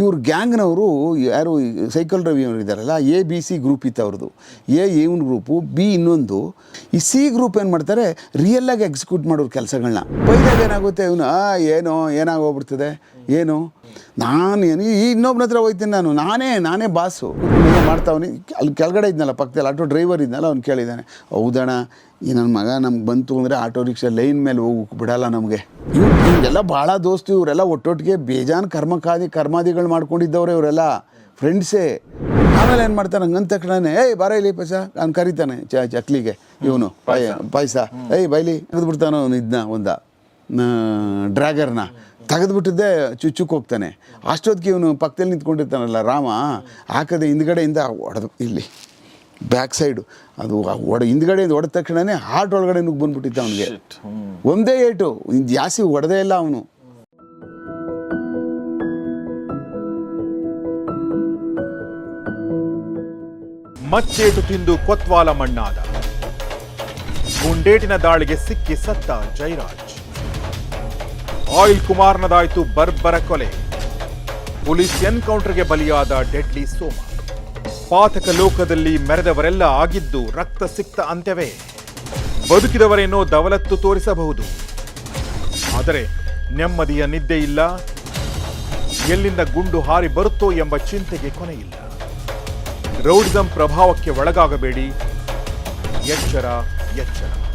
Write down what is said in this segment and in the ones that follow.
ಇವ್ರ ಗ್ಯಾಂಗ್ನವರು ಯಾರು ಸೈಕಲ್ ರವಿ ಅವರು ಇದ್ದಾರಲ್ಲ ಎ, ಬಿ, ಸಿ ಗ್ರೂಪ್ ಇತ್ತು ಅವ್ರದ್ದು ಎ ಇವನ್ ಗ್ರೂಪು, ಬಿ ಇನ್ನೊಂದು. ಈ ಸಿ ಗ್ರೂಪ್ ಏನು ಮಾಡ್ತಾರೆ ರಿಯಲ್ಲಾಗಿ ಎಕ್ಸಿಕ್ಯೂಟ್ ಮಾಡೋರು ಕೆಲಸಗಳನ್ನ ಬೈದಾಗ ಏನಾಗುತ್ತೆ ಇವನು ಏನೋ, ಏನಾಗೋಗ್ಬಿಡ್ತದೆ? ಏನು? ನಾನು ಏನು, ಈ ಇನ್ನೊಬ್ಬನ ಹತ್ರ ಹೋಗ್ತೀನಿ ನಾನು. ನಾನೇ ನಾನೇ ಬಾಸು ಮಾಡ್ತಾವನಿ. ಅಲ್ಲಿ ಕೆಳಗಡೆ ಇದ್ನಲ್ಲ, ಪಕ್ಕದಲ್ಲಿ ಆಟೋ ಡ್ರೈವರ್ ಇದ್ನಲ್ಲ, ಅವ್ನು ಕೇಳಿದ್ದಾನೆ ಹೌದಣ್ಣ, ಈ ನನ್ನ ಮಗ ನಮ್ಗೆ ಬಂತು ಅಂದರೆ ಆಟೋ ರಿಕ್ಷಾ ಲೈನ್ ಮೇಲೆ ಹೋಗಕ್ಕೆ ಬಿಡಲ್ಲ ನಮಗೆ. ಇವ್ರು ಇವರೆಲ್ಲ ಭಾಳ ದೋಸ್ತು ಇವರೆಲ್ಲ ಒಟ್ಟೊಟ್ಟಿಗೆ ಬೇಜಾನ್ ಕರ್ಮಕಾದಿ ಕರ್ಮಾದಿಗಳು ಮಾಡ್ಕೊಂಡಿದ್ದವ್ರೆ ಇವರೆಲ್ಲ. ಫ್ರೆಂಡ್ಸೇ ಆಮೇಲೆ ಏನು ಮಾಡ್ತಾನೆ? ಹಂಗಂದ ತಕ್ಷಣ ಏಯ್ ಬಾರ ಇಲ್ಲಿ ಪೈಸ. ನಾನು ಕರೀತಾನೆ ಚ ಚಕ್ಲಿಗೆ ಇವನು ಪಾಯ ಪಾಯಸ. ಏಯ್ ಬೈಲಿ. ತೆಗೆದ್ಬಿಡ್ತಾನೆ ಅವನು ಇದನ್ನ ಒಂದ. ಡ್ರ್ಯಾಗರ್ನ. ತೆಗೆದ್ಬಿಟ್ಟಿದ್ದೆ ಚುಚ್ಚುಕ್ ಹೋಗ್ತಾನೆ. ಅಷ್ಟೊತ್ತಿಗೆ ಇವನು ಪಕ್ಕದಲ್ಲಿ ನಿಂತ್ಕೊಂಡಿರ್ತಾನಲ್ಲ ರಾಮ. ಹಾಕದೆ ಹಿಂದ್ಗಡೆಯಿಂದ ಹೊಡೆದು ಇಲ್ಲಿ. Back side. ಅದು ಒಡ ಹಿಂದ್ಗಡೆಯಿಂದ ಹೊಡೆದ ತಕ್ಷಣನೇ ಹಾರ್ಟ್ ಒಳಗಡೆ ನುಗ್ಗಿ ಬಂದ್ಬಿಟ್ಟಿದ್ದ ಅವನಿಗೆ. ಒಂದೇ ಏಟು. ಜಾಸ್ತಿ ಹೊಡೆದೇ ಇಲ್ಲ ಅವನು. ಮಚ್ಚೇಟು ತಿಂದು ಕೊತ್ವಾಲ ಮಣ್ಣಾದ. ಗುಂಡೇಟಿನ ದಾಳಿಗೆ ಸಿಕ್ಕಿ ಸತ್ತ ಜೈರಾಜ್. ಆಯಿಲ್ ಕುಮಾರ್ನದಾಯ್ತು ಬರ್ಬರ ಕೊಲೆ. ಪೊಲೀಸ್ ಎನ್ಕೌಂಟರ್ಗೆ ಬಲಿಯಾದ ಡೆಡ್ಲಿ ಸೋಮ. ಪಾತಕ ಲೋಕದಲ್ಲಿ ಮೆರೆದವರೆಲ್ಲ ಆಗಿದ್ದು ರಕ್ತ ಸಿಕ್ತ ಅಂತ್ಯವೇ. ಬದುಕಿದವರೇನೋ ದವಲತ್ತು ತೋರಿಸಬಹುದು. ಆದರೆ ನೆಮ್ಮದಿಯ ನಿದ್ದೆ ಇಲ್ಲ. ಎಲ್ಲಿಂದ ಗುಂಡು ಹಾರಿ ಬರುತ್ತೋ ಎಂಬ ಚಿಂತೆಗೆ ಕೊನೆಯಿಲ್ಲ. ರೌಡಿಸಂ ಪ್ರಭಾವಕ್ಕೆ ಒಳಗಾಗಬೇಡಿ. ಎಚ್ಚರ ಎಚ್ಚರ.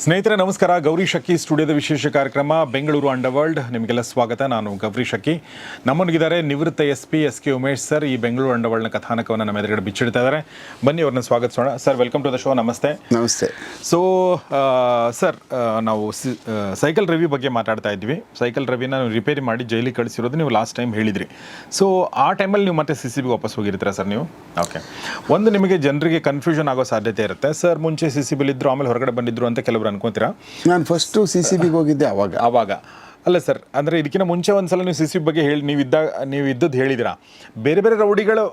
ಸ್ನೇಹಿತರೆ ನಮಸ್ಕಾರ. ಗೌರಿ ಶಕ್ಕಿ ಸ್ಟುಡಿಯೋದ ವಿಶೇಷ ಕಾರ್ಯಕ್ರಮ ಬೆಂಗಳೂರು ಅಂಡರ್ ವರ್ಲ್ಡ್ ನಿಮಗೆಲ್ಲ ಸ್ವಾಗತ. ನಾನು ಗೌರಿ ಶಕ್ಕಿ ನಮ್ಮೊಂದಿಗಿದ್ದಾರೆ ನಿವೃತ್ತ S P S K Umesh sir. ಈ ಬೆಂಗಳೂರು ಅಂಡರ್ ವರ್ಲ್ಡ್ನ ಕಥಾನಕವನ್ನು ನಮ್ಮ ಎದುರುಗಡೆ ಬಿಚ್ಚಿಡ್ತಾ ಇದ್ದಾರೆ. ಬನ್ನಿ ಅವ್ರನ್ನ ಸ್ವಾಗತಿಸೋಣ. Sir welcome to the show. ನಮಸ್ತೆ. ನಮಸ್ತೆ. ಸೊ ಸರ್ ನಾವು ಸಿ- ಸೈಕಲ್ ರವಿ ಬಗ್ಗೆ ಮಾತಾಡ್ತಾ ಇದ್ವಿ. ಸೈಕಲ್ ರವಿನ ರಿಪೇರಿ ಮಾಡಿ ಜೈಲಿಗೆ ಕಳಿಸಿರೋದು ನೀವು ಲಾಸ್ಟ್ ಟೈಮ್ ಹೇಳಿದ್ರಿ. ಸೊ ಆ ಟೈಮಲ್ಲಿ ನೀವು ಮತ್ತೆ ಸಿ ಸಿ ಬಿ ವಾಪಸ್ ಹೋಗಿರ್ತೀರಾ ಸರ್ ನೀವು? ಓಕೆ. ಒಂದು ನಿಮಗೆ ಜನರಿಗೆ ಕನ್ಫ್ಯೂಷನ್ ಆಗೋ ಸಾಧ್ಯತೆ ಇರುತ್ತೆ. ಸರ್ ಮುಂಚೆ ಸಿ ಸಿ ಬಿಲ್ ಇದ್ರು ಆಮೇಲೆ ಹೊರಗಡೆ ಬಂದಿದ್ರು ಅಂತ ಕೆಲವರು ಅನ್ಕೊಂತೀರಾ? ನಾನು ಫಸ್ಟು ಸಿ ಸಿ ಬಿಗೆ ಹೋಗಿದ್ದೆ ಅವಾಗ. ಅವಾಗ. ಅಲ್ಲ ಸರ್ ಅಂದರೆ ಇದಕ್ಕಿಂತ ಮುಂಚೆ ಒಂದ್ಸಲ ನೀವು ಸಿ ಸಿ ಬಗ್ಗೆ ಹೇಳಿ ನೀವು ಇದ್ದಾಗ ನೀವು ಇದ್ದದ್ದು ಹೇಳಿದಿರಾ ಬೇರೆ ಬೇರೆ ರೌಡಿಗಳು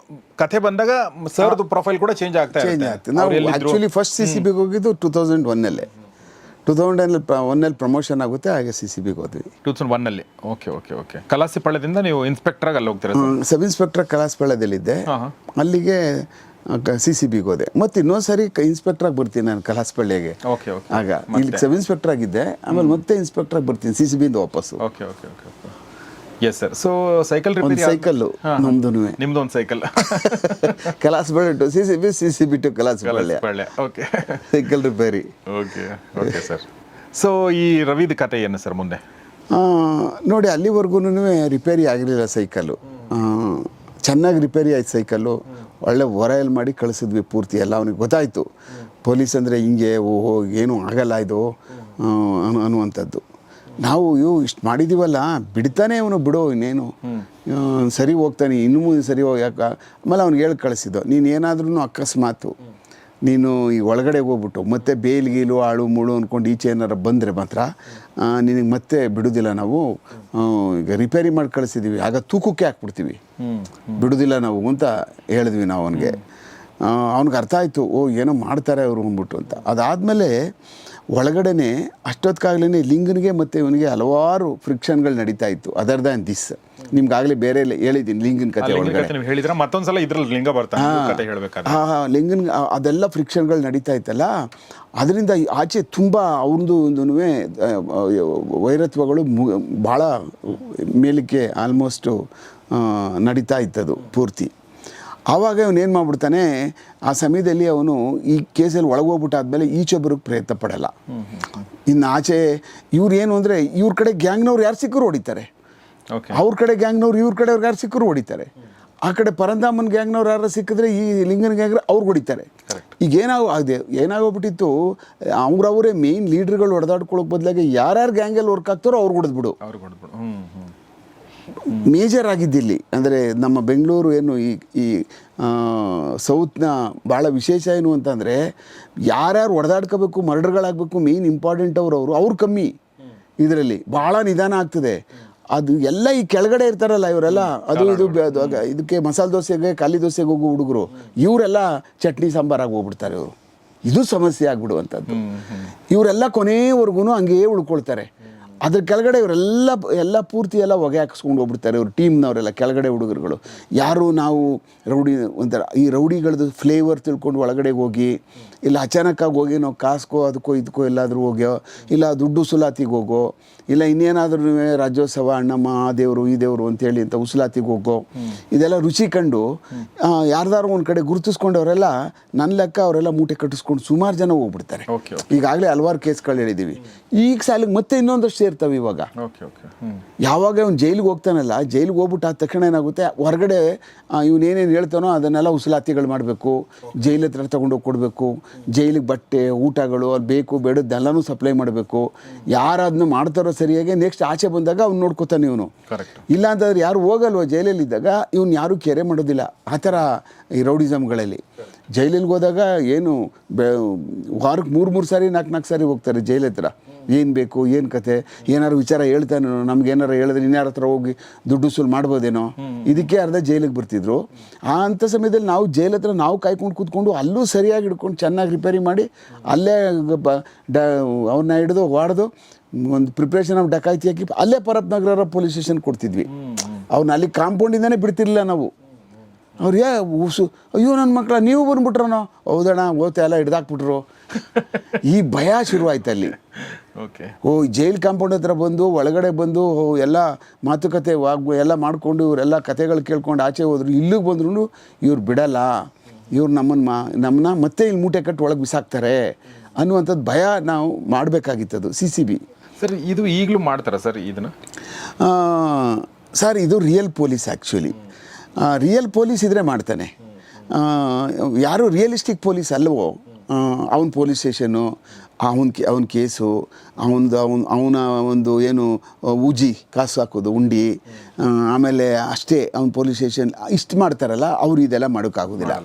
ಕಥೆ ಬಂದಾಗ ಸರ್ದು ಪ್ರೊಫೈಲ್ ಕೂಡ ಚೇಂಜ್ ಆಗ್ತಾ ಇದೆ ಇರುತ್ತೆ. ಆಗ್ತದೆ. ನಾವು ಆ್ಯಕ್ಚುಲಿ ಫಸ್ಟ್ ಸಿ ಸಿ ಬಿಗೆ ಹೋಗಿದ್ದು ಟೂ ತೌಸಂಡ್ ಒನ್ನಲ್ಲೇ ಟೂ ತೌಸಂಡ್ ಒನ್ನಲ್ಲಿ ಪ್ರಮೋಷನ್ ಆಗುತ್ತೆ ಹಾಗೆ ಸಿ ಸಿ ಬಿಗೆ ಹೋದ್ವಿ. ಟೂ ತೌಸಂಡ್ ಒನ್ನಲ್ಲಿ? Okay okay okay. ಕಲಾಸಿಪಾಳ್ಯದಿಂದ ನೀವು ಇನ್ಸ್ಪೆಕ್ಟರ್ ಆಗಿ ಅಲ್ಲಿ ಹೋಗ್ತೀರಾ ಸಬ್ ಇನ್ಸ್ಪೆಕ್ಟರ್ ಕಲಾಸ್ಪಳ್ಯದಲ್ಲಿದ್ದೆ ಅಲ್ಲಿಗೆ ಸಿ ಸಿ ಬಿಗೆ ಹೋದೆ. ಮತ್ತೆ ಇನ್ನೊಂದು ಸರಿ ಇನ್ಸ್ಪೆಕ್ಟರ್ ಆಗಿ ಬರ್ತೀನಿ ನಾನು ಕಲಾಸ್ಪಳ್ಳಿಗೆ ಓಕೆ ಓಕೆ. ಆಗ ಇಲ್ಲಿ ಸಬ್ ಇನ್ಸ್ಪೆಕ್ಟರ್ ಆಗಿದ್ದೆ. ಆಮೇಲೆ ಮತ್ತೆ ಇನ್ಸ್ಪೆಕ್ಟರ್ ಆಗಿ ಬರ್ತೀನಿ ಸಿ ಸಿ ಬಿಯಿಂದ ವಾಪಸ್ಸು. Okay okay okay. Yes sir so cycle ಒಂದು ರಿಪೇರಿ ಸೈಕಲ್ಲು ನಮ್ದು ನಿಮ್ದು ಒಂದು cycle Kalasipalya to C C B C C B to Kalasipalya ಒಳ್ಳೆ okay cycle repair okay okay sir so ಈ ರವಿದ ಕತೆ ಏನು ಸರ್ ಮುಂದೆ? ನೋಡಿ ಅಲ್ಲಿವರೆಗೂ ರಿಪೇರಿ ಆಗಿರಲಿಲ್ಲ ಸೈಕಲ್ಲು ಚೆನ್ನಾಗಿ ರಿಪೇರಿ ಆಯ್ತು ಸೈಕಲ್ಲು ಒಳ್ಳೆ ಒರಾಯಲ್ ಮಾಡಿ ಕಳಿಸಿದ್ವಿ ಪೂರ್ತಿ ಎಲ್ಲ. ಅವನಿಗೆ ಗೊತ್ತಾಯಿತು. ಪೊಲೀಸ್ ಅಂದರೆ ಹಿಂಗೆ ಓಹೋ ಏನು ಆಗಲ್ಲ ಇದು. ಅನ್ನುವಂಥದ್ದು ನಾವು ಇವು ಇಷ್ಟು ಮಾಡಿದ್ದೀವಲ್ಲ ಬಿಡ್ತಾನೆ ಅವನು ಬಿಡೋ ಇನ್ನೇನು. ಸರಿ ಹೋಗ್ತಾನೆ ಇನ್ನು ಮುಂದೆ ಸರಿ ಹೋಗಿ ಯಾಕೆ ಆಮೇಲೆ ಅವ್ನಿಗೆ ಹೇಳಿ ಕಳಿಸಿದ್ದು ನೀನು ಏನಾದ್ರೂ ಅಕಸ್ಮಾತು ನೀನು ಈ ಒಳಗಡೆ ಹೋಗ್ಬಿಟ್ಟು ಮತ್ತೆ ಬೇಲ್ ಗೀಲು ಆಳು ಮುಳು ಅಂದ್ಕೊಂಡು ಈಚೆ ಏನಾರ ಬಂದರೆ ಮಾತ್ರ ನಿನಗೆ ಮತ್ತೆ ಬಿಡೋದಿಲ್ಲ ನಾವು ಈಗ ರಿಪೇರಿ ಮಾಡಿ ಕಳಿಸಿದ್ದೀವಿ ಆಗ ತೂಕಕ್ಕೆ ಹಾಕ್ಬಿಡ್ತೀವಿ. ಬಿಡೋದಿಲ್ಲ ನಾವು ಅಂತ ಹೇಳಿದ್ವಿ ನಾವು ಅವನಿಗೆ. ಅವ್ನಿಗೆ ಅರ್ಥ ಆಯಿತು ಓ ಏನೋ ಮಾಡ್ತಾರೆ ಅವರು ಅಂದ್ಬಿಟ್ಟು ಅಂತ. ಅದಾದಮೇಲೆ ಒಳಗಡೆನೆ ಅಷ್ಟೊತ್ತಿಗಾಗಲೇ ಲಿಂಗನಿಗೆ ಮತ್ತು ಇವನಿಗೆ ಹಲವಾರು ಫ್ರಿಕ್ಷನ್ಗಳು ನಡೀತಾ ಇತ್ತು. ಅದರ್ ದ್ಯಾನ್ ದಿಸ್ ನಿಮ್ಗಾಗಲೇ ಬೇರೆ ಎಲ್ಲ ಹೇಳಿದ್ದೀನಿ ಲಿಂಗನ ಕತೆ ಒಳಗಡೆ. ಮತ್ತೊಂದ್ಸಲ ಇದ್ರಲ್ಲಿ ಲಿಂಗ ಬರ್ತಾನೆ ಹಾಂ. ಹಾಂ ಲಿಂಗನ್ ಅದೆಲ್ಲ ಫ್ರಿಕ್ಷನ್ಗಳು ನಡೀತಾ ಇತ್ತಲ್ಲ ಅದರಿಂದ ಆಚೆ ತುಂಬ ಅವ್ರದ್ದು ಒಂದು ವೈರತ್ವಗಳು ಮು ಭಾಳ ಮೇಲಕ್ಕೆ ಆಲ್ಮೋಸ್ಟು ನಡೀತಾ ಇತ್ತದು ಪೂರ್ತಿ. ಆವಾಗ ಇವನು ಏನು ಮಾಡ್ಬಿಡ್ತಾನೆ ಆ ಸಮಯದಲ್ಲಿ ಅವನು ಈ ಕೇಸಲ್ಲಿ ಒಳಗೋಗ್ಬಿಟ್ಟಾದ್ಮೇಲೆ ಈಚೆ ಬರೋಕ್ಕೆ ಪ್ರಯತ್ನ ಪಡಲ್ಲ. ಇನ್ನು ಆಚೆ ಇವ್ರು ಏನು ಅಂದರೆ ಇವ್ರ ಕಡೆ ಗ್ಯಾಂಗ್ನವ್ರು ಯಾರು ಸಿಕ್ಕರು ಹೊಡಿತಾರೆ. ಓಕೆ ಅವ್ರ ಕಡೆ ಗ್ಯಾಂಗ್ನವ್ರು ಇವ್ರ ಕಡೆ ಯಾರು ಸಿಕ್ಕರು ಹೊಡಿತಾರೆ. ಆ ಕಡೆ ಪರಂದಾಮನ್ ಗ್ಯಾಂಗ್ನವ್ರು ಯಾರು ಸಿಕ್ಕಿದ್ರೆ ಈ ಲಿಂಗನ ಗ್ಯಾಂಗ್ ಅವ್ರು ಹೊಡಿತಾರೆ. ಈಗ ಏನಾಗೋ ಆಗಿದೆ ಏನಾಗೋಗ್ಬಿಟ್ಟಿತ್ತು ಅವ್ರವರೇ ಮೇನ್ ಲೀಡ್ರ್ಗಳು ಹೊಡೆದಾಡ್ಕೊಳ್ಳೋಕೆ ಬದಲಾಗಿ ಯಾರ್ಯಾರು ಗ್ಯಾಂಗಲ್ಲಿ ವರ್ಕ್ ಆಗ್ತಾರೋ ಅವ್ರು ಹೊಡೆದ್ಬಿಡು. ಅವ್ರಿಗೆ ಹೊಡೆದ್ಬಿಡು. ಹ್ಮ್ ಹ್ಮ್. ಮೇಜರ್ ಆಗಿದ್ದಿಲ್ಲಿ. ಅಂದರೆ ನಮ್ಮ ಬೆಂಗಳೂರು ಏನು ಈ ಈ ಸೌತ್ನ ಭಾಳ ವಿಶೇಷ ಏನು ಅಂತಂದರೆ ಯಾರ್ಯಾರು ಹೊಡೆದಾಡ್ಕೋಬೇಕು ಮರ್ಡರ್ಗಳಾಗಬೇಕು ಮೇನ್ ಇಂಪಾರ್ಟೆಂಟ್ ಅವರು ಅವರು ಅವ್ರು ಕಮ್ಮಿ ಇದರಲ್ಲಿ. ಭಾಳ ನಿಧಾನ ಆಗ್ತದೆ. ಅದು ಎಲ್ಲ ಈ ಕೆಳಗಡೆ ಇರ್ತಾರಲ್ಲ ಇವರೆಲ್ಲ ಅದು ಇದು ಇದಕ್ಕೆ ಮಸಾಲೆ ದೋಸೆಗೆ ಖಾಲಿ ದೋಸೆಗೆ ಹೋಗೋ ಹುಡುಗರು ಇವರೆಲ್ಲ ಚಟ್ನಿ ಸಾಂಬಾರಾಗಿ ಹೋಗ್ಬಿಡ್ತಾರೆ ಇವರು. ಇದು ಸಮಸ್ಯೆ ಆಗ್ಬಿಡುವಂಥದ್ದು. ಇವರೆಲ್ಲ ಕೊನೆಯವರೆಗೂ ಹಂಗೇ ಉಳ್ಕೊಳ್ತಾರೆ. ಅದ್ರ ಕೆಳಗಡೆ ಇವರೆಲ್ಲ ಎಲ್ಲ ಪೂರ್ತಿ ಎಲ್ಲ ಹೊಗೆ ಹಾಕಿಸ್ಕೊಂಡು ಹೋಗ್ಬಿಡ್ತಾರೆ ಇವ್ರ ಟೀಮ್ನವರೆಲ್ಲ, ಕೆಳಗಡೆ ಹುಡುಗರುಗಳು. ಯಾರು ನಾವು ರೌಡಿ ಒಂಥರ, ಈ ರೌಡಿಗಳದ್ದು ಫ್ಲೇವರ್ ತಿಳ್ಕೊಂಡು ಒಳಗಡೆ ಹೋಗಿ, ಇಲ್ಲ ಅಚಾನಕ್ಕಾಗಿ ಹೋಗಿ ನಾವು ಕಾಸ್ಕೋ ಅದಕ್ಕೋ ಇದಕ್ಕೋ ಎಲ್ಲಾದರೂ ಹೋಗ್ಯೋ, ಇಲ್ಲ ದುಡ್ಡು ಸುಲಾತಿಗೆ ಹೋಗೋ ಇಲ್ಲ ಇನ್ನೇನಾದರೂ ರಾಜ್ಯೋತ್ಸವ ಅಣ್ಣಮ್ಮ ಆ ದೇವರು ಈ ದೇವರು ಅಂತೇಳಿ ಅಂತ ಉಸಲಾತಿಗೆ ಹೋಗೋ ಇದೆಲ್ಲ ರುಚಿ ಕಂಡು ಯಾರ್ದಾರು ಒಂದು ಕಡೆ ಗುರುತಿಸ್ಕೊಂಡವರೆಲ್ಲ ನನ್ನ ಲೆಕ್ಕ ಅವರೆಲ್ಲ ಮೂಟೆ ಕಟ್ಟಿಸ್ಕೊಂಡು ಸುಮಾರು ಜನ ಹೋಗ್ಬಿಡ್ತಾರೆ. ಈಗಾಗಲೇ ಹಲವಾರು ಕೇಸ್ಗಳು ಹೇಳಿದ್ದೀವಿ ಈಗ ಸಾಲಿಗೆ ಮತ್ತೆ ಇನ್ನೊಂದಷ್ಟು ಸೇರ್ತವೆ ಇವಾಗ. ಯಾವಾಗ ಅವ್ನು ಜೈಲಿಗೆ ಹೋಗ್ತಾನಲ್ಲ ಜೈಲಿಗೆ ಹೋಗ್ಬಿಟ್ಟು ಆದ ತಕ್ಷಣ ಏನಾಗುತ್ತೆ ಹೊರಗಡೆ ಇವನೇನೇನು ಹೇಳ್ತಾನೋ ಅದನ್ನೆಲ್ಲ ಉಸಲಾತಿಗಳು ಮಾಡಬೇಕು. ಜೈಲ್ ಹತ್ರ ತಗೊಂಡೋಗಿ ಕೊಡಬೇಕು. ಜೈಲಿಗೆ ಬಟ್ಟೆ ಊಟಗಳು ಅಲ್ಲಿ ಬೇಕು ಬೇಡದ್ದೆಲ್ಲನೂ ಸಪ್ಲೈ ಮಾಡಬೇಕು. ಯಾರು ಅದನ್ನ ಮಾಡ್ತಾರೋ ಸರಿಯಾಗಿ ನೆಕ್ಸ್ಟ್ ಆಚೆ ಬಂದಾಗ ಅವ್ನು ನೋಡ್ಕೊತಾನೆ ಇವನು. ಕರೆಕ್ಟ್ ಇಲ್ಲ ಅಂತಂದ್ರೆ ಯಾರು ಹೋಗಲ್ವ ಜೈಲಲ್ಲಿದ್ದಾಗ ಇವ್ನು ಯಾರು ಕೆರೆ ಮಾಡೋದಿಲ್ಲ. ಆ ಥರ ಈ ರೌಡಿಸಮ್ಗಳಲ್ಲಿ ಜೈಲಲ್ಲಿ ಹೋದಾಗ ಏನು ಬೆ ವಾರಕ್ಕೆ ಮೂರು ಮೂರು ಸಾರಿ ನಾಲ್ಕು ನಾಲ್ಕು ಸಾರಿ ಹೋಗ್ತಾರೆ ಜೈಲ್ ಹತ್ರ. ಏನು ಬೇಕು ಏನು ಕತೆ ಏನಾರು ವಿಚಾರ ಹೇಳ್ತಾನೆ ನಮ್ಗೆ ಏನಾರು ಹೇಳಿದ್ರೆ ಇನ್ಯಾರ ಹತ್ರ ಹೋಗಿ ದುಡ್ಡು ಸುಲ್ ಮಾಡ್ಬೋದೇನೋ. ಇದಕ್ಕೆ ಅರ್ಧ ಜೈಲಿಗೆ ಬರ್ತಿದ್ರು. ಆ ಅಂಥ ಸಮಯದಲ್ಲಿ ನಾವು ಜೈಲ್ ಹತ್ರ ನಾವು ಕಾಯ್ಕೊಂಡು ಕೂತ್ಕೊಂಡು ಅಲ್ಲೂ ಸರಿಯಾಗಿ ಹಿಡ್ಕೊಂಡು ಚೆನ್ನಾಗಿ ರಿಪೇರಿ ಮಾಡಿ ಅಲ್ಲೇ ಬ ಡ ಅವ್ರನ್ನ ಹಿಡಿದು ಹೊಡೆದು ಒಂದು ಪ್ರಿಪ್ರೇಷನ್ ಆಫ್ ಡಕಾಯ್ತಿ ಹಾಕಿ ಅಲ್ಲೇ ಪರಪ್ ನಗರ ಪೊಲೀಸ್ ಸ್ಟೇಷನ್ ಕೊಡ್ತಿದ್ವಿ. ಅವ್ನ ಅಲ್ಲಿ ಕಾಂಪೌಂಡಿಂದನೇ ಬಿಡ್ತಿರ್ಲಿಲ್ಲ ನಾವು. ಅವ್ರು ಯಾ ಉಸು ಅಯ್ಯೋ ನನ್ನ ಮಕ್ಕಳ ನೀವು ಬಂದ್ಬಿಟ್ರನೋ? ಹೌದಣ್ಣ ಓದ್ತಾ ಎಲ್ಲ ಹಿಡ್ದಾಕ್ಬಿಟ್ರು. ಈ ಭಯ ಶುರುವಾಯ್ತು ಅಲ್ಲಿ. ಓಕೆ ಓ ಜೈಲ್ ಕಾಂಪೌಂಡ್ ಹತ್ರ ಬಂದು ಒಳಗಡೆ ಬಂದು ಎಲ್ಲ ಮಾತುಕತೆ ವಾಗ್ ಎಲ್ಲ ಮಾಡಿಕೊಂಡು ಇವರೆಲ್ಲ ಕತೆಗಳು ಕೇಳ್ಕೊಂಡು ಆಚೆ ಹೋದ್ರು ಇಲ್ಲಿಗೆ ಬಂದ್ರು ಇವ್ರು ಬಿಡಲ್ಲ. ಇವ್ರು ನಮ್ಮನ್ನು ಮಾ ನಮ್ಮನ್ನ ಮತ್ತೆ ಇಲ್ಲಿ ಮೂಟೆ ಕಟ್ಟಿ ಒಳಗೆ ಬಿಸಾಕ್ತಾರೆ ಅನ್ನುವಂಥದ್ದು ಭಯ ನಾವು ಮಾಡಬೇಕಾಗಿತ್ತದು ಸಿ ಸಿ ಬಿ. ಸರ್, ಇದು ಈಗಲೂ ಮಾಡ್ತಾರೆ ಸರ್ ಇದನ್ನು? ಸರ್, ಇದು real police actually real police ಇದ್ರೆ ಮಾಡ್ತಾನೆ. ಯಾರು ರಿಯಲಿಸ್ಟಿಕ್ ಪೊಲೀಸ್ ಅಲ್ಲವೋ ಅವನ ಪೊಲೀಸ್ ಸ್ಟೇಷನು ಅವನ ಅವನ ಕೇಸು, ಅವನದು, ಅವನ ಅವನ ಒಂದು ಏನು, ಉಜಿ, ಕಾಸು ಹಾಕೋದು, ಉಂಡಿ ಆಮೇಲೆ ಅಷ್ಟೇ ಅವನ ಪೊಲೀಸ್ ಸ್ಟೇಷನ್ ಇಷ್ಟು ಮಾಡ್ತಾರಲ್ಲ, ಅವರು ಇದೆಲ್ಲ ಮಾಡೋಕ್ಕಾಗೋದಿಲ್ಲ.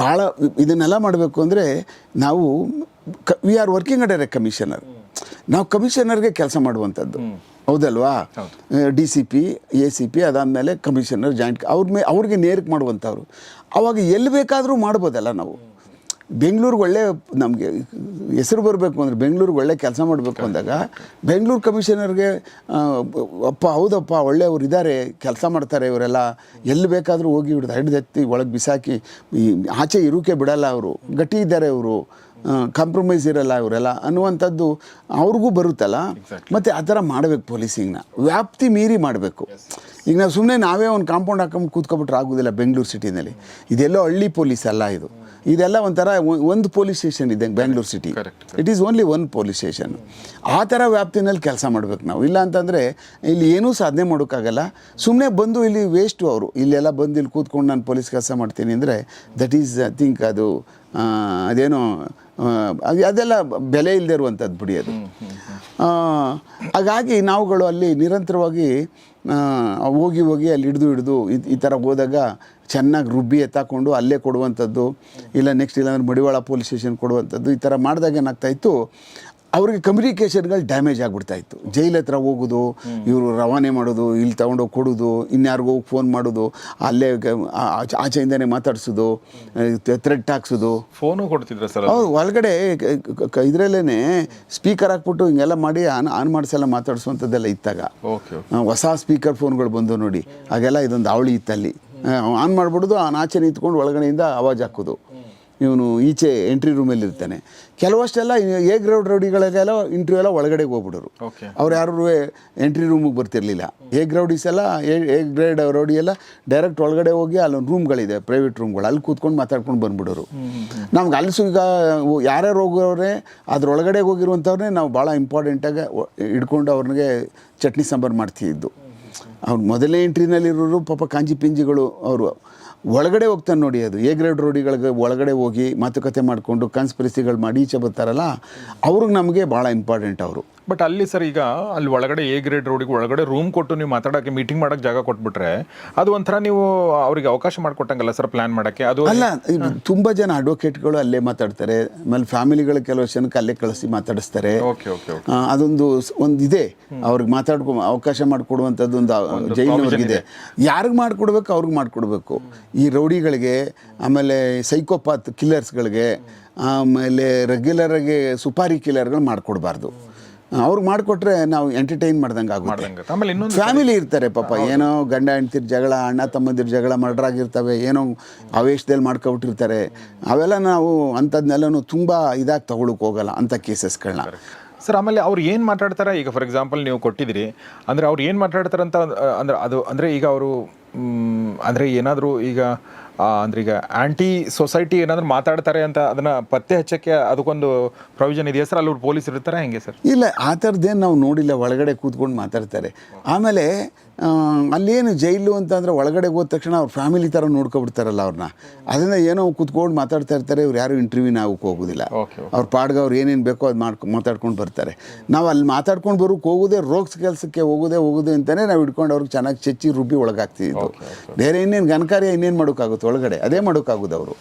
ಭಾಳ ಇದನ್ನೆಲ್ಲ ಮಾಡಬೇಕು ಅಂದರೆ ನಾವು, ಕ we are working at a commissioner ನಾವು ಕಮಿಷನರ್ಗೆ ಕೆಲಸ ಮಾಡುವಂಥದ್ದು. ಹೌದಲ್ವಾ? D C P A C P ಅದಾದಮೇಲೆ ಕಮಿಷನರ್ ಜಾಯಿಂಟ್ ಅವ್ರ ಮೇ ಅವ್ರಿಗೆ ನೇರಕ್ಕೆ ಮಾಡುವಂಥವ್ರು. ಅವಾಗ ಎಲ್ಲಿ ಬೇಕಾದರೂ ಮಾಡ್ಬೋದಲ್ಲ ನಾವು. ಬೆಂಗಳೂರಿಗೆ ಒಳ್ಳೆ ನಮಗೆ ಹೆಸರು ಬರಬೇಕು ಅಂದರೆ ಬೆಂಗಳೂರಿಗೆ ಒಳ್ಳೆ ಕೆಲಸ ಮಾಡಬೇಕು ಅಂದಾಗ ಬೆಂಗಳೂರು ಕಮಿಷನರ್ಗೆ ಅಪ್ಪ ಹೌದಪ್ಪ ಒಳ್ಳೆಯವ್ರು ಇದ್ದಾರೆ ಕೆಲಸ ಮಾಡ್ತಾರೆ ಇವರೆಲ್ಲ. ಎಲ್ಲಿ ಬೇಕಾದರೂ ಹೋಗಿ ಹಿಡ್ದು ಹಿಡ್ದೆತ್ತಿ ಒಳಗೆ ಬಿಸಾಕಿ ಈ ಆಚೆ ಇರೋಕೆ ಬಿಡಲ್ಲ ಅವರು. ಗಟ್ಟಿ ಇದ್ದಾರೆ ಅವರು. ಕಾಂಪ್ರಮೈಸ್ ಇರಲ್ಲ ಇವರೆಲ್ಲ ಅನ್ನುವಂಥದ್ದು ಅವ್ರಿಗೂ ಬರುತ್ತಲ್ಲ. ಮತ್ತು ಆ ಥರ ಮಾಡಬೇಕು ಪೊಲೀಸಿಂಗ್ನ ವ್ಯಾಪ್ತಿ ಮೀರಿ ಮಾಡಬೇಕು. ಈಗ ನಾವು ಸುಮ್ಮನೆ ನಾವೇ ಒಂದು ಕಾಂಪೌಂಡ್ ಹಾಕೊಂಡು ಕೂತ್ಕೊಬಿಟ್ರೆ ಆಗೋದಿಲ್ಲ ಬೆಂಗಳೂರು ಸಿಟಿನಲ್ಲಿ ಇದೆಲ್ಲೋ ಹಳ್ಳಿ ಪೊಲೀಸ್ ಅಲ್ಲ ಇದು. ಇದೆಲ್ಲ ಒಂಥರ ಒಂದು ಪೊಲೀಸ್ ಸ್ಟೇಷನ್ ಇದೆ Bengaluru city it is only one police station ಆ ಥರ ವ್ಯಾಪ್ತಿನಲ್ಲಿ ಕೆಲಸ ಮಾಡ್ಬೇಕು ನಾವು. ಇಲ್ಲ ಅಂತಂದರೆ ಇಲ್ಲಿ ಏನೂ ಸಾಧನೆ ಮಾಡೋಕ್ಕಾಗಲ್ಲ. ಸುಮ್ಮನೆ ಬಂದು ಇಲ್ಲಿ ವೇಸ್ಟು ಅವರು. ಇಲ್ಲೆಲ್ಲ ಬಂದು ಇಲ್ಲಿ ಕೂತ್ಕೊಂಡು ನಾನು ಪೊಲೀಸ್ ಕೆಲಸ ಮಾಡ್ತೀನಿ ಅಂದರೆ ದಟ್ ಈಸ್ ಐ ಥಿಂಕ್ ಅದು ಅದೇನೋ ಅದೆಲ್ಲ ಬೆಲೆ ಇಲ್ಲದೆ ಇರುವಂಥದ್ದು ಬಿಡಿ ಅದು. ಹಾಗಾಗಿ ನಾವುಗಳು ಅಲ್ಲಿ ನಿರಂತರವಾಗಿ ಹೋಗಿ ಹೋಗಿ ಅಲ್ಲಿ ಹಿಡಿದು ಹಿಡಿದು ಈ- ಥರ ಹೋದಾಗ ಚೆನ್ನಾಗಿ ರುಬ್ಬಿ ಎತ್ತಾಕೊಂಡು ಅಲ್ಲೇ ಕೊಡುವಂಥದ್ದು, ಇಲ್ಲ ನೆಕ್ಸ್ಟ್ ಇಲ್ಲಾಂದ್ರೆ ಮಡಿವಾಳ ಪೊಲೀಸ್ ಸ್ಟೇಷನ್ ಕೊಡುವಂಥದ್ದು ಈ ಥರ ಮಾಡಿದಾಗ ಏನಾಗ್ತಾ ಇತ್ತು ಅವ್ರಿಗೆ ಕಮ್ಯುನಿಕೇಷನ್ಗಳು ಡ್ಯಾಮೇಜ್ ಆಗಿಬಿಡ್ತಾ ಇತ್ತು. ಜೈಲ್ ಹತ್ರ ಹೋಗೋದು ಇವರು ರವಾನೆ ಮಾಡೋದು ಇಲ್ಲಿ ತೊಗೊಂಡೋಗಿ ಕೊಡೋದು ಇನ್ಯಾರಿಗೋ ಫೋನ್ ಮಾಡೋದು ಅಲ್ಲೇ ಆಚೆಯಿಂದನೇ ಮಾತಾಡಿಸೋದು ಥ್ರೆಟ್ ಹಾಕ್ಸೋದು. ಫೋನು ಕೊಡ್ತಿದ್ರೆ ಸರ್ ಹೌದು ಒಳಗಡೆ ಇದರಲ್ಲೇ ಸ್ಪೀಕರ್ ಹಾಕ್ಬಿಟ್ಟು ಹಿಂಗೆಲ್ಲ ಮಾಡಿ ಆನ್ ಆನ್ ಮಾಡಿಸೆಲ್ಲ ಮಾತಾಡಿಸುವಂಥದ್ದೆಲ್ಲ ಇತ್ತಾಗ. ಹೊಸ ಸ್ಪೀಕರ್ ಫೋನ್ಗಳು ಬಂದು ನೋಡಿ ಹಾಗೆಲ್ಲ ಇದೊಂದು ಅವಳಿ ಇತ್ತಲ್ಲಿ. ಆನ್ ಮಾಡಿಬಿಡೋದು ಆನ್ ಆಚೆ ನಿಂತ್ಕೊಂಡು ಒಳಗಡೆಯಿಂದ ಆವಾಜ್ ಹಾಕೋದು. ಇವನು ಈಚೆ ಎಂಟ್ರಿ ರೂಮಲ್ಲಿ ಇರ್ತಾನೆ. ಕೆಲವಷ್ಟೆಲ್ಲ ಎ ಗ್ರೌಂಡ್ ರೌಡಿಗಳಿಗೆಲ್ಲ ಇಂಟ್ರ್ಯೂ ಎಲ್ಲ ಒಳಗಡೆ ಹೋಗ್ಬಿಡೋರು. ಅವ್ರು ಯಾರೂ ಎಂಟ್ರಿ ರೂಮಿಗೆ ಬರ್ತಿರ್ಲಿಲ್ಲ. ಎ ಗ್ರೌಡೀಸ್ ಎಲ್ಲ ಎ ಗ್ರೇಡ್ ರೌಡಿ ಎಲ್ಲ ಡೈರೆಕ್ಟ್ ಒಳಗಡೆ ಹೋಗಿ ಅಲ್ಲೊಂದು ರೂಮ್ಗಳಿದೆ ಪ್ರೈವೇಟ್ ರೂಮ್ಗಳು ಅಲ್ಲಿ ಕೂತ್ಕೊಂಡು ಮಾತಾಡ್ಕೊಂಡು ಬಂದ್ಬಿಡೋರು. ನಮ್ಗೆ ಅಲ್ಲಿ ಈಗ ಯಾರ್ಯಾರು ಹೋಗೋರೆ ಅದ್ರೊಳಗಡೆ ಹೋಗಿರುವಂಥವ್ರನ್ನೇ ನಾವು ಭಾಳ ಇಂಪಾರ್ಟೆಂಟಾಗಿ ಇಟ್ಕೊಂಡು ಅವ್ರಿಗೆ ಚಟ್ನಿ ಸಾಂಬಾರು ಮಾಡ್ತಿದ್ದು. ಅವ್ರು ಮೊದಲನೇ ಎಂಟ್ರಿನಲ್ಲಿರೋರು ಪಾಪ ಕಾಂಜಿ ಪಿಂಜಿಗಳು ಅವರು. ಒಳಗಡೆ ಹೋಗ್ತಾನೆ ನೋಡಿ ಅದು. ಎ ಗ್ರೇಡ್ ರೋಡಿಗಳಿಗೆ ಒಳಗಡೆ ಹೋಗಿ ಮಾತುಕತೆ ಮಾಡಿಕೊಂಡು ಕಾನ್ಸ್ಪಿರಸಿಗಳು ಮಾಡಿ ಈಚೆ ಬರ್ತಾರಲ್ಲ ಅವ್ರಿಗೆ ನಮಗೆ ಭಾಳ ಇಂಪಾರ್ಟೆಂಟ್ ಅವರು. ಬಟ್ ಅಲ್ಲಿ ಸರ್ ಈಗ ಅಲ್ಲಿ ಒಳಗಡೆ ಎ ಗ್ರೇಡ್ ರೋಡಿಗೆ ಒಳಗಡೆ ರೂಮ್ ಕೊಟ್ಟು ನೀವು ಮಾತಾಡೋಕ್ಕೆ ಮೀಟಿಂಗ್ ಮಾಡೋಕೆ ಜಾಗ ಕೊಟ್ಬಿಟ್ರೆ ಅದು ಒಂಥರ ನೀವು ಅವರಿಗೆ ಅವಕಾಶ ಮಾಡಿಕೊಟ್ಟಂಗಲ್ಲ ಸರ್ ಪ್ಲಾನ್ ಮಾಡೋಕ್ಕೆ? ಅದು ಅಲ್ಲ ತುಂಬ ಜನ ಅಡ್ವೊಕೇಟ್ಗಳು ಅಲ್ಲೇ ಮಾತಾಡ್ತಾರೆ. ಆಮೇಲೆ ಫ್ಯಾಮಿಲಿಗಳು ಕೆಲವು ಜನಕ್ಕೆ ಅಲ್ಲೇ ಕಳಿಸಿ ಮಾತಾಡಿಸ್ತಾರೆ. ಓಕೆ ಓಕೆ ಅದೊಂದು ಒಂದು ಇದೆ ಅವ್ರಿಗೆ ಮಾತಾಡ್ಕೊ ಅವಕಾಶ ಮಾಡಿಕೊಡುವಂಥದ್ದು ಒಂದು ಜೈಲಿನವ್ರಿಗಿದೆ. ಯಾರಿಗೆ ಮಾಡಿಕೊಡ್ಬೇಕು ಅವ್ರಿಗೆ ಮಾಡಿಕೊಡ್ಬೇಕು. ಈ ರೌಡಿಗಳಿಗೆ ಆಮೇಲೆ ಸೈಕೋಪಾತ್ ಕಿಲ್ಲರ್ಸ್ಗಳಿಗೆ ಆಮೇಲೆ ರೆಗ್ಯುಲರಾಗಿ ಸುಪಾರಿ ಕಿಲ್ಲರ್ಗಳು ಮಾಡಿಕೊಡ್ಬಾರ್ದು. ಅವ್ರಿಗೆ ಮಾಡಿಕೊಟ್ರೆ ನಾವು ಎಂಟರ್ಟೈನ್ ಮಾಡ್ದಂಗೆ ಆಗುತ್ತೆ. ಮಾಡ್ದಂಗೆ ಆಮೇಲೆ ಇನ್ನೊಂದು ಫ್ಯಾಮಿಲಿ ಇರ್ತಾರೆ ಪಾಪ. ಏನೋ ಗಂಡ ಹೆಂಡ್ತಿರ್ ಜಗಳ ಅಣ್ಣ ತಮ್ಮಂದಿರ ಜಗಳ ಮರ್ಡರ್ ಆಗಿರ್ತವೆ ಏನೋ ಆವೇಶದಲ್ಲಿ ಮಾಡ್ಕೊಬಿಟ್ಟಿರ್ತಾರೆ. ಅವೆಲ್ಲ ನಾವು ಅಂಥದ್ನೆಲ್ಲೂ ತುಂಬ ಇದಾಗಿ ತಗೊಳಕ್ಕೆ ಹೋಗಲ್ಲ ಅಂಥ ಕೇಸಸ್ಗಳನ್ನ ಸರ್ ಆಮೇಲೆ ಅವ್ರು ಏನು ಮಾತಾಡ್ತಾರೆ? ಈಗ ಫಾರ್ ಎಕ್ಸಾಂಪಲ್ ನೀವು ಕೊಟ್ಟಿದ್ದೀರಿ. ಅಂದರೆ ಅವ್ರು ಏನು ಮಾತಾಡ್ತಾರೆ ಅಂತ ಅಂದ್ರೆ ಅದು ಅಂದರೆ ಈಗ ಅವರು ಅಂದರೆ ಏನಾದರೂ ಈಗ ಅಂದ್ರೆ ಈಗ ಆಂಟಿ ಸೊಸೈಟಿ ಏನಾದರೂ ಮಾತಾಡ್ತಾರೆ ಅಂತ ಅದನ್ನ ಪತ್ತೆ ಹಚ್ಚಕ್ಕೆ ಅದಕ್ಕೊಂದು ಪ್ರೊವಿಷನ್ ಇದೆಯಾ ಸರ್? ಅಲ್ಲಿ ಪೊಲೀಸ್ ಇರ್ತಾರೆ, ಹೆಂಗೆ ಸರ್? ಇಲ್ಲ, ಆ ಥರದ್ದೇನು ನಾವು ನೋಡಿಲ್ಲ, ಒಳಗಡೆ ಕೂತ್ಕೊಂಡು ಮಾತಾಡ್ತಾರೆ. ಆಮೇಲೆ ಅಲ್ಲೇನು ಜೈಲು ಅಂತಂದರೆ ಒಳಗಡೆ ಹೋದ ತಕ್ಷಣ ಅವ್ರ ಫ್ಯಾಮಿಲಿ ಥರ ನೋಡ್ಕೊಬಿಡ್ತಾರಲ್ಲ ಅವ್ರನ್ನ. ಅದರಿಂದ ಏನೋ ಕೂತ್ಕೊಂಡು ಮಾತಾಡ್ತಾ ಇರ್ತಾರೆ ಇವ್ರು ಯಾರು ಇಂಟರ್ವ್ಯೂನ ಆಗೋಕ್ಕೆ ಹೋಗೋದಿಲ್ಲ. ಅವ್ರ ಪಾಡ್ಗೆ ಅವ್ರು ಏನೇನು ಬೇಕೋ ಅದು ಮಾಡ್ಕೊ ಮಾತಾಡ್ಕೊಂಡು ಬರ್ತಾರೆ. ನಾವು ಅಲ್ಲಿ ಮಾತಾಡ್ಕೊಂಡು ಬರೋಕ್ಕೆ ಹೋಗೋದೇ ರೋಗ್ಸ್ ಕೆಲಸಕ್ಕೆ ಹೋಗೋದೇ ಹೋಗೋದೇ ಅಂತಲೇ ನಾವು ಹಿಡ್ಕೊಂಡು ಅವ್ರಿಗೆ ಚೆನ್ನಾಗಿ ಚೆಚ್ಚಿ ರುಬ್ಬಿ ಒಳಗಾಗ್ತಿದ್ದು ಬೇರೆ ಇನ್ನೇನು ಘನಕಾರ್ಯ ಇನ್ನೇನು ಮಾಡೋಕ್ಕಾಗುತ್ತೆ ಒಳಗಡೆ? ಅದೇ ಮಾಡೋಕ್ಕಾಗೋದು ಅವರು.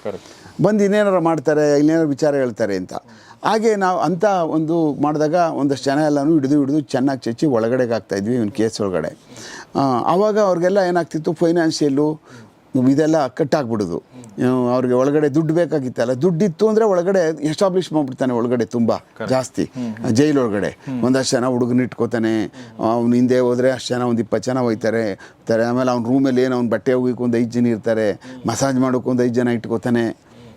ಬಂದು ಇನ್ನೇನಾರು ಮಾಡ್ತಾರೆ ಇನ್ನೇನಾರು ವಿಚಾರ ಹೇಳ್ತಾರೆ ಅಂತ. ಹಾಗೆ ನಾವು ಅಂಥ ಒಂದು ಮಾಡಿದಾಗ ಒಂದಷ್ಟು ಜನ ಎಲ್ಲನೂ ಹಿಡಿದು ಹಿಡಿದು ಚೆನ್ನಾಗಿ ಚಚ್ಚಿ ಒಳಗಡೆಗೆ ಆಗ್ತಾಯಿದ್ವಿ ಇವನ್ ಕೇಸ್ ಒಳಗಡೆ. ಆವಾಗ ಅವ್ರಿಗೆಲ್ಲ ಏನಾಗ್ತಿತ್ತು? ಫೈನಾನ್ಷಿಯಲ್ಲು ಇದೆಲ್ಲ ಕಟ್ಟಾಗ್ಬಿಡೋದು. ಅವ್ರಿಗೆ ಒಳಗಡೆ ದುಡ್ಡು ಬೇಕಾಗಿತ್ತಲ್ಲ. ದುಡ್ಡಿತ್ತು ಅಂದರೆ ಒಳಗಡೆ ಎಸ್ಟಾಬ್ಲಿಷ್ ಮಾಡಿಬಿಡ್ತಾನೆ ಒಳಗಡೆ ತುಂಬ ಜಾಸ್ತಿ. ಜೈಲೊಳಗಡೆ. ಒಂದಷ್ಟು ಜನ ಹುಡುಗನ ಇಟ್ಕೋತಾನೆ. ಅವ್ನು ಹಿಂದೆ ಹೋದರೆ ಅಷ್ಟು ಜನ ಒಂದು ಇಪ್ಪತ್ತು ಜನ ಹೋಯ್ತಾರೆ. ತಾರೆ ಆಮೇಲೆ ಅವ್ನ ರೂಮಲ್ಲಿ ಏನು ಅವ್ನು ಬಟ್ಟೆ ಹೋಗಿಕ್ಕೆ ಒಂದು ಐದು ಜನ ಇರ್ತಾರೆ. ಮಸಾಜ್ ಮಾಡೋಕ್ಕೊಂದು ಒಂದು ಐದು ಜನ ಇಟ್ಕೋತಾನೆ.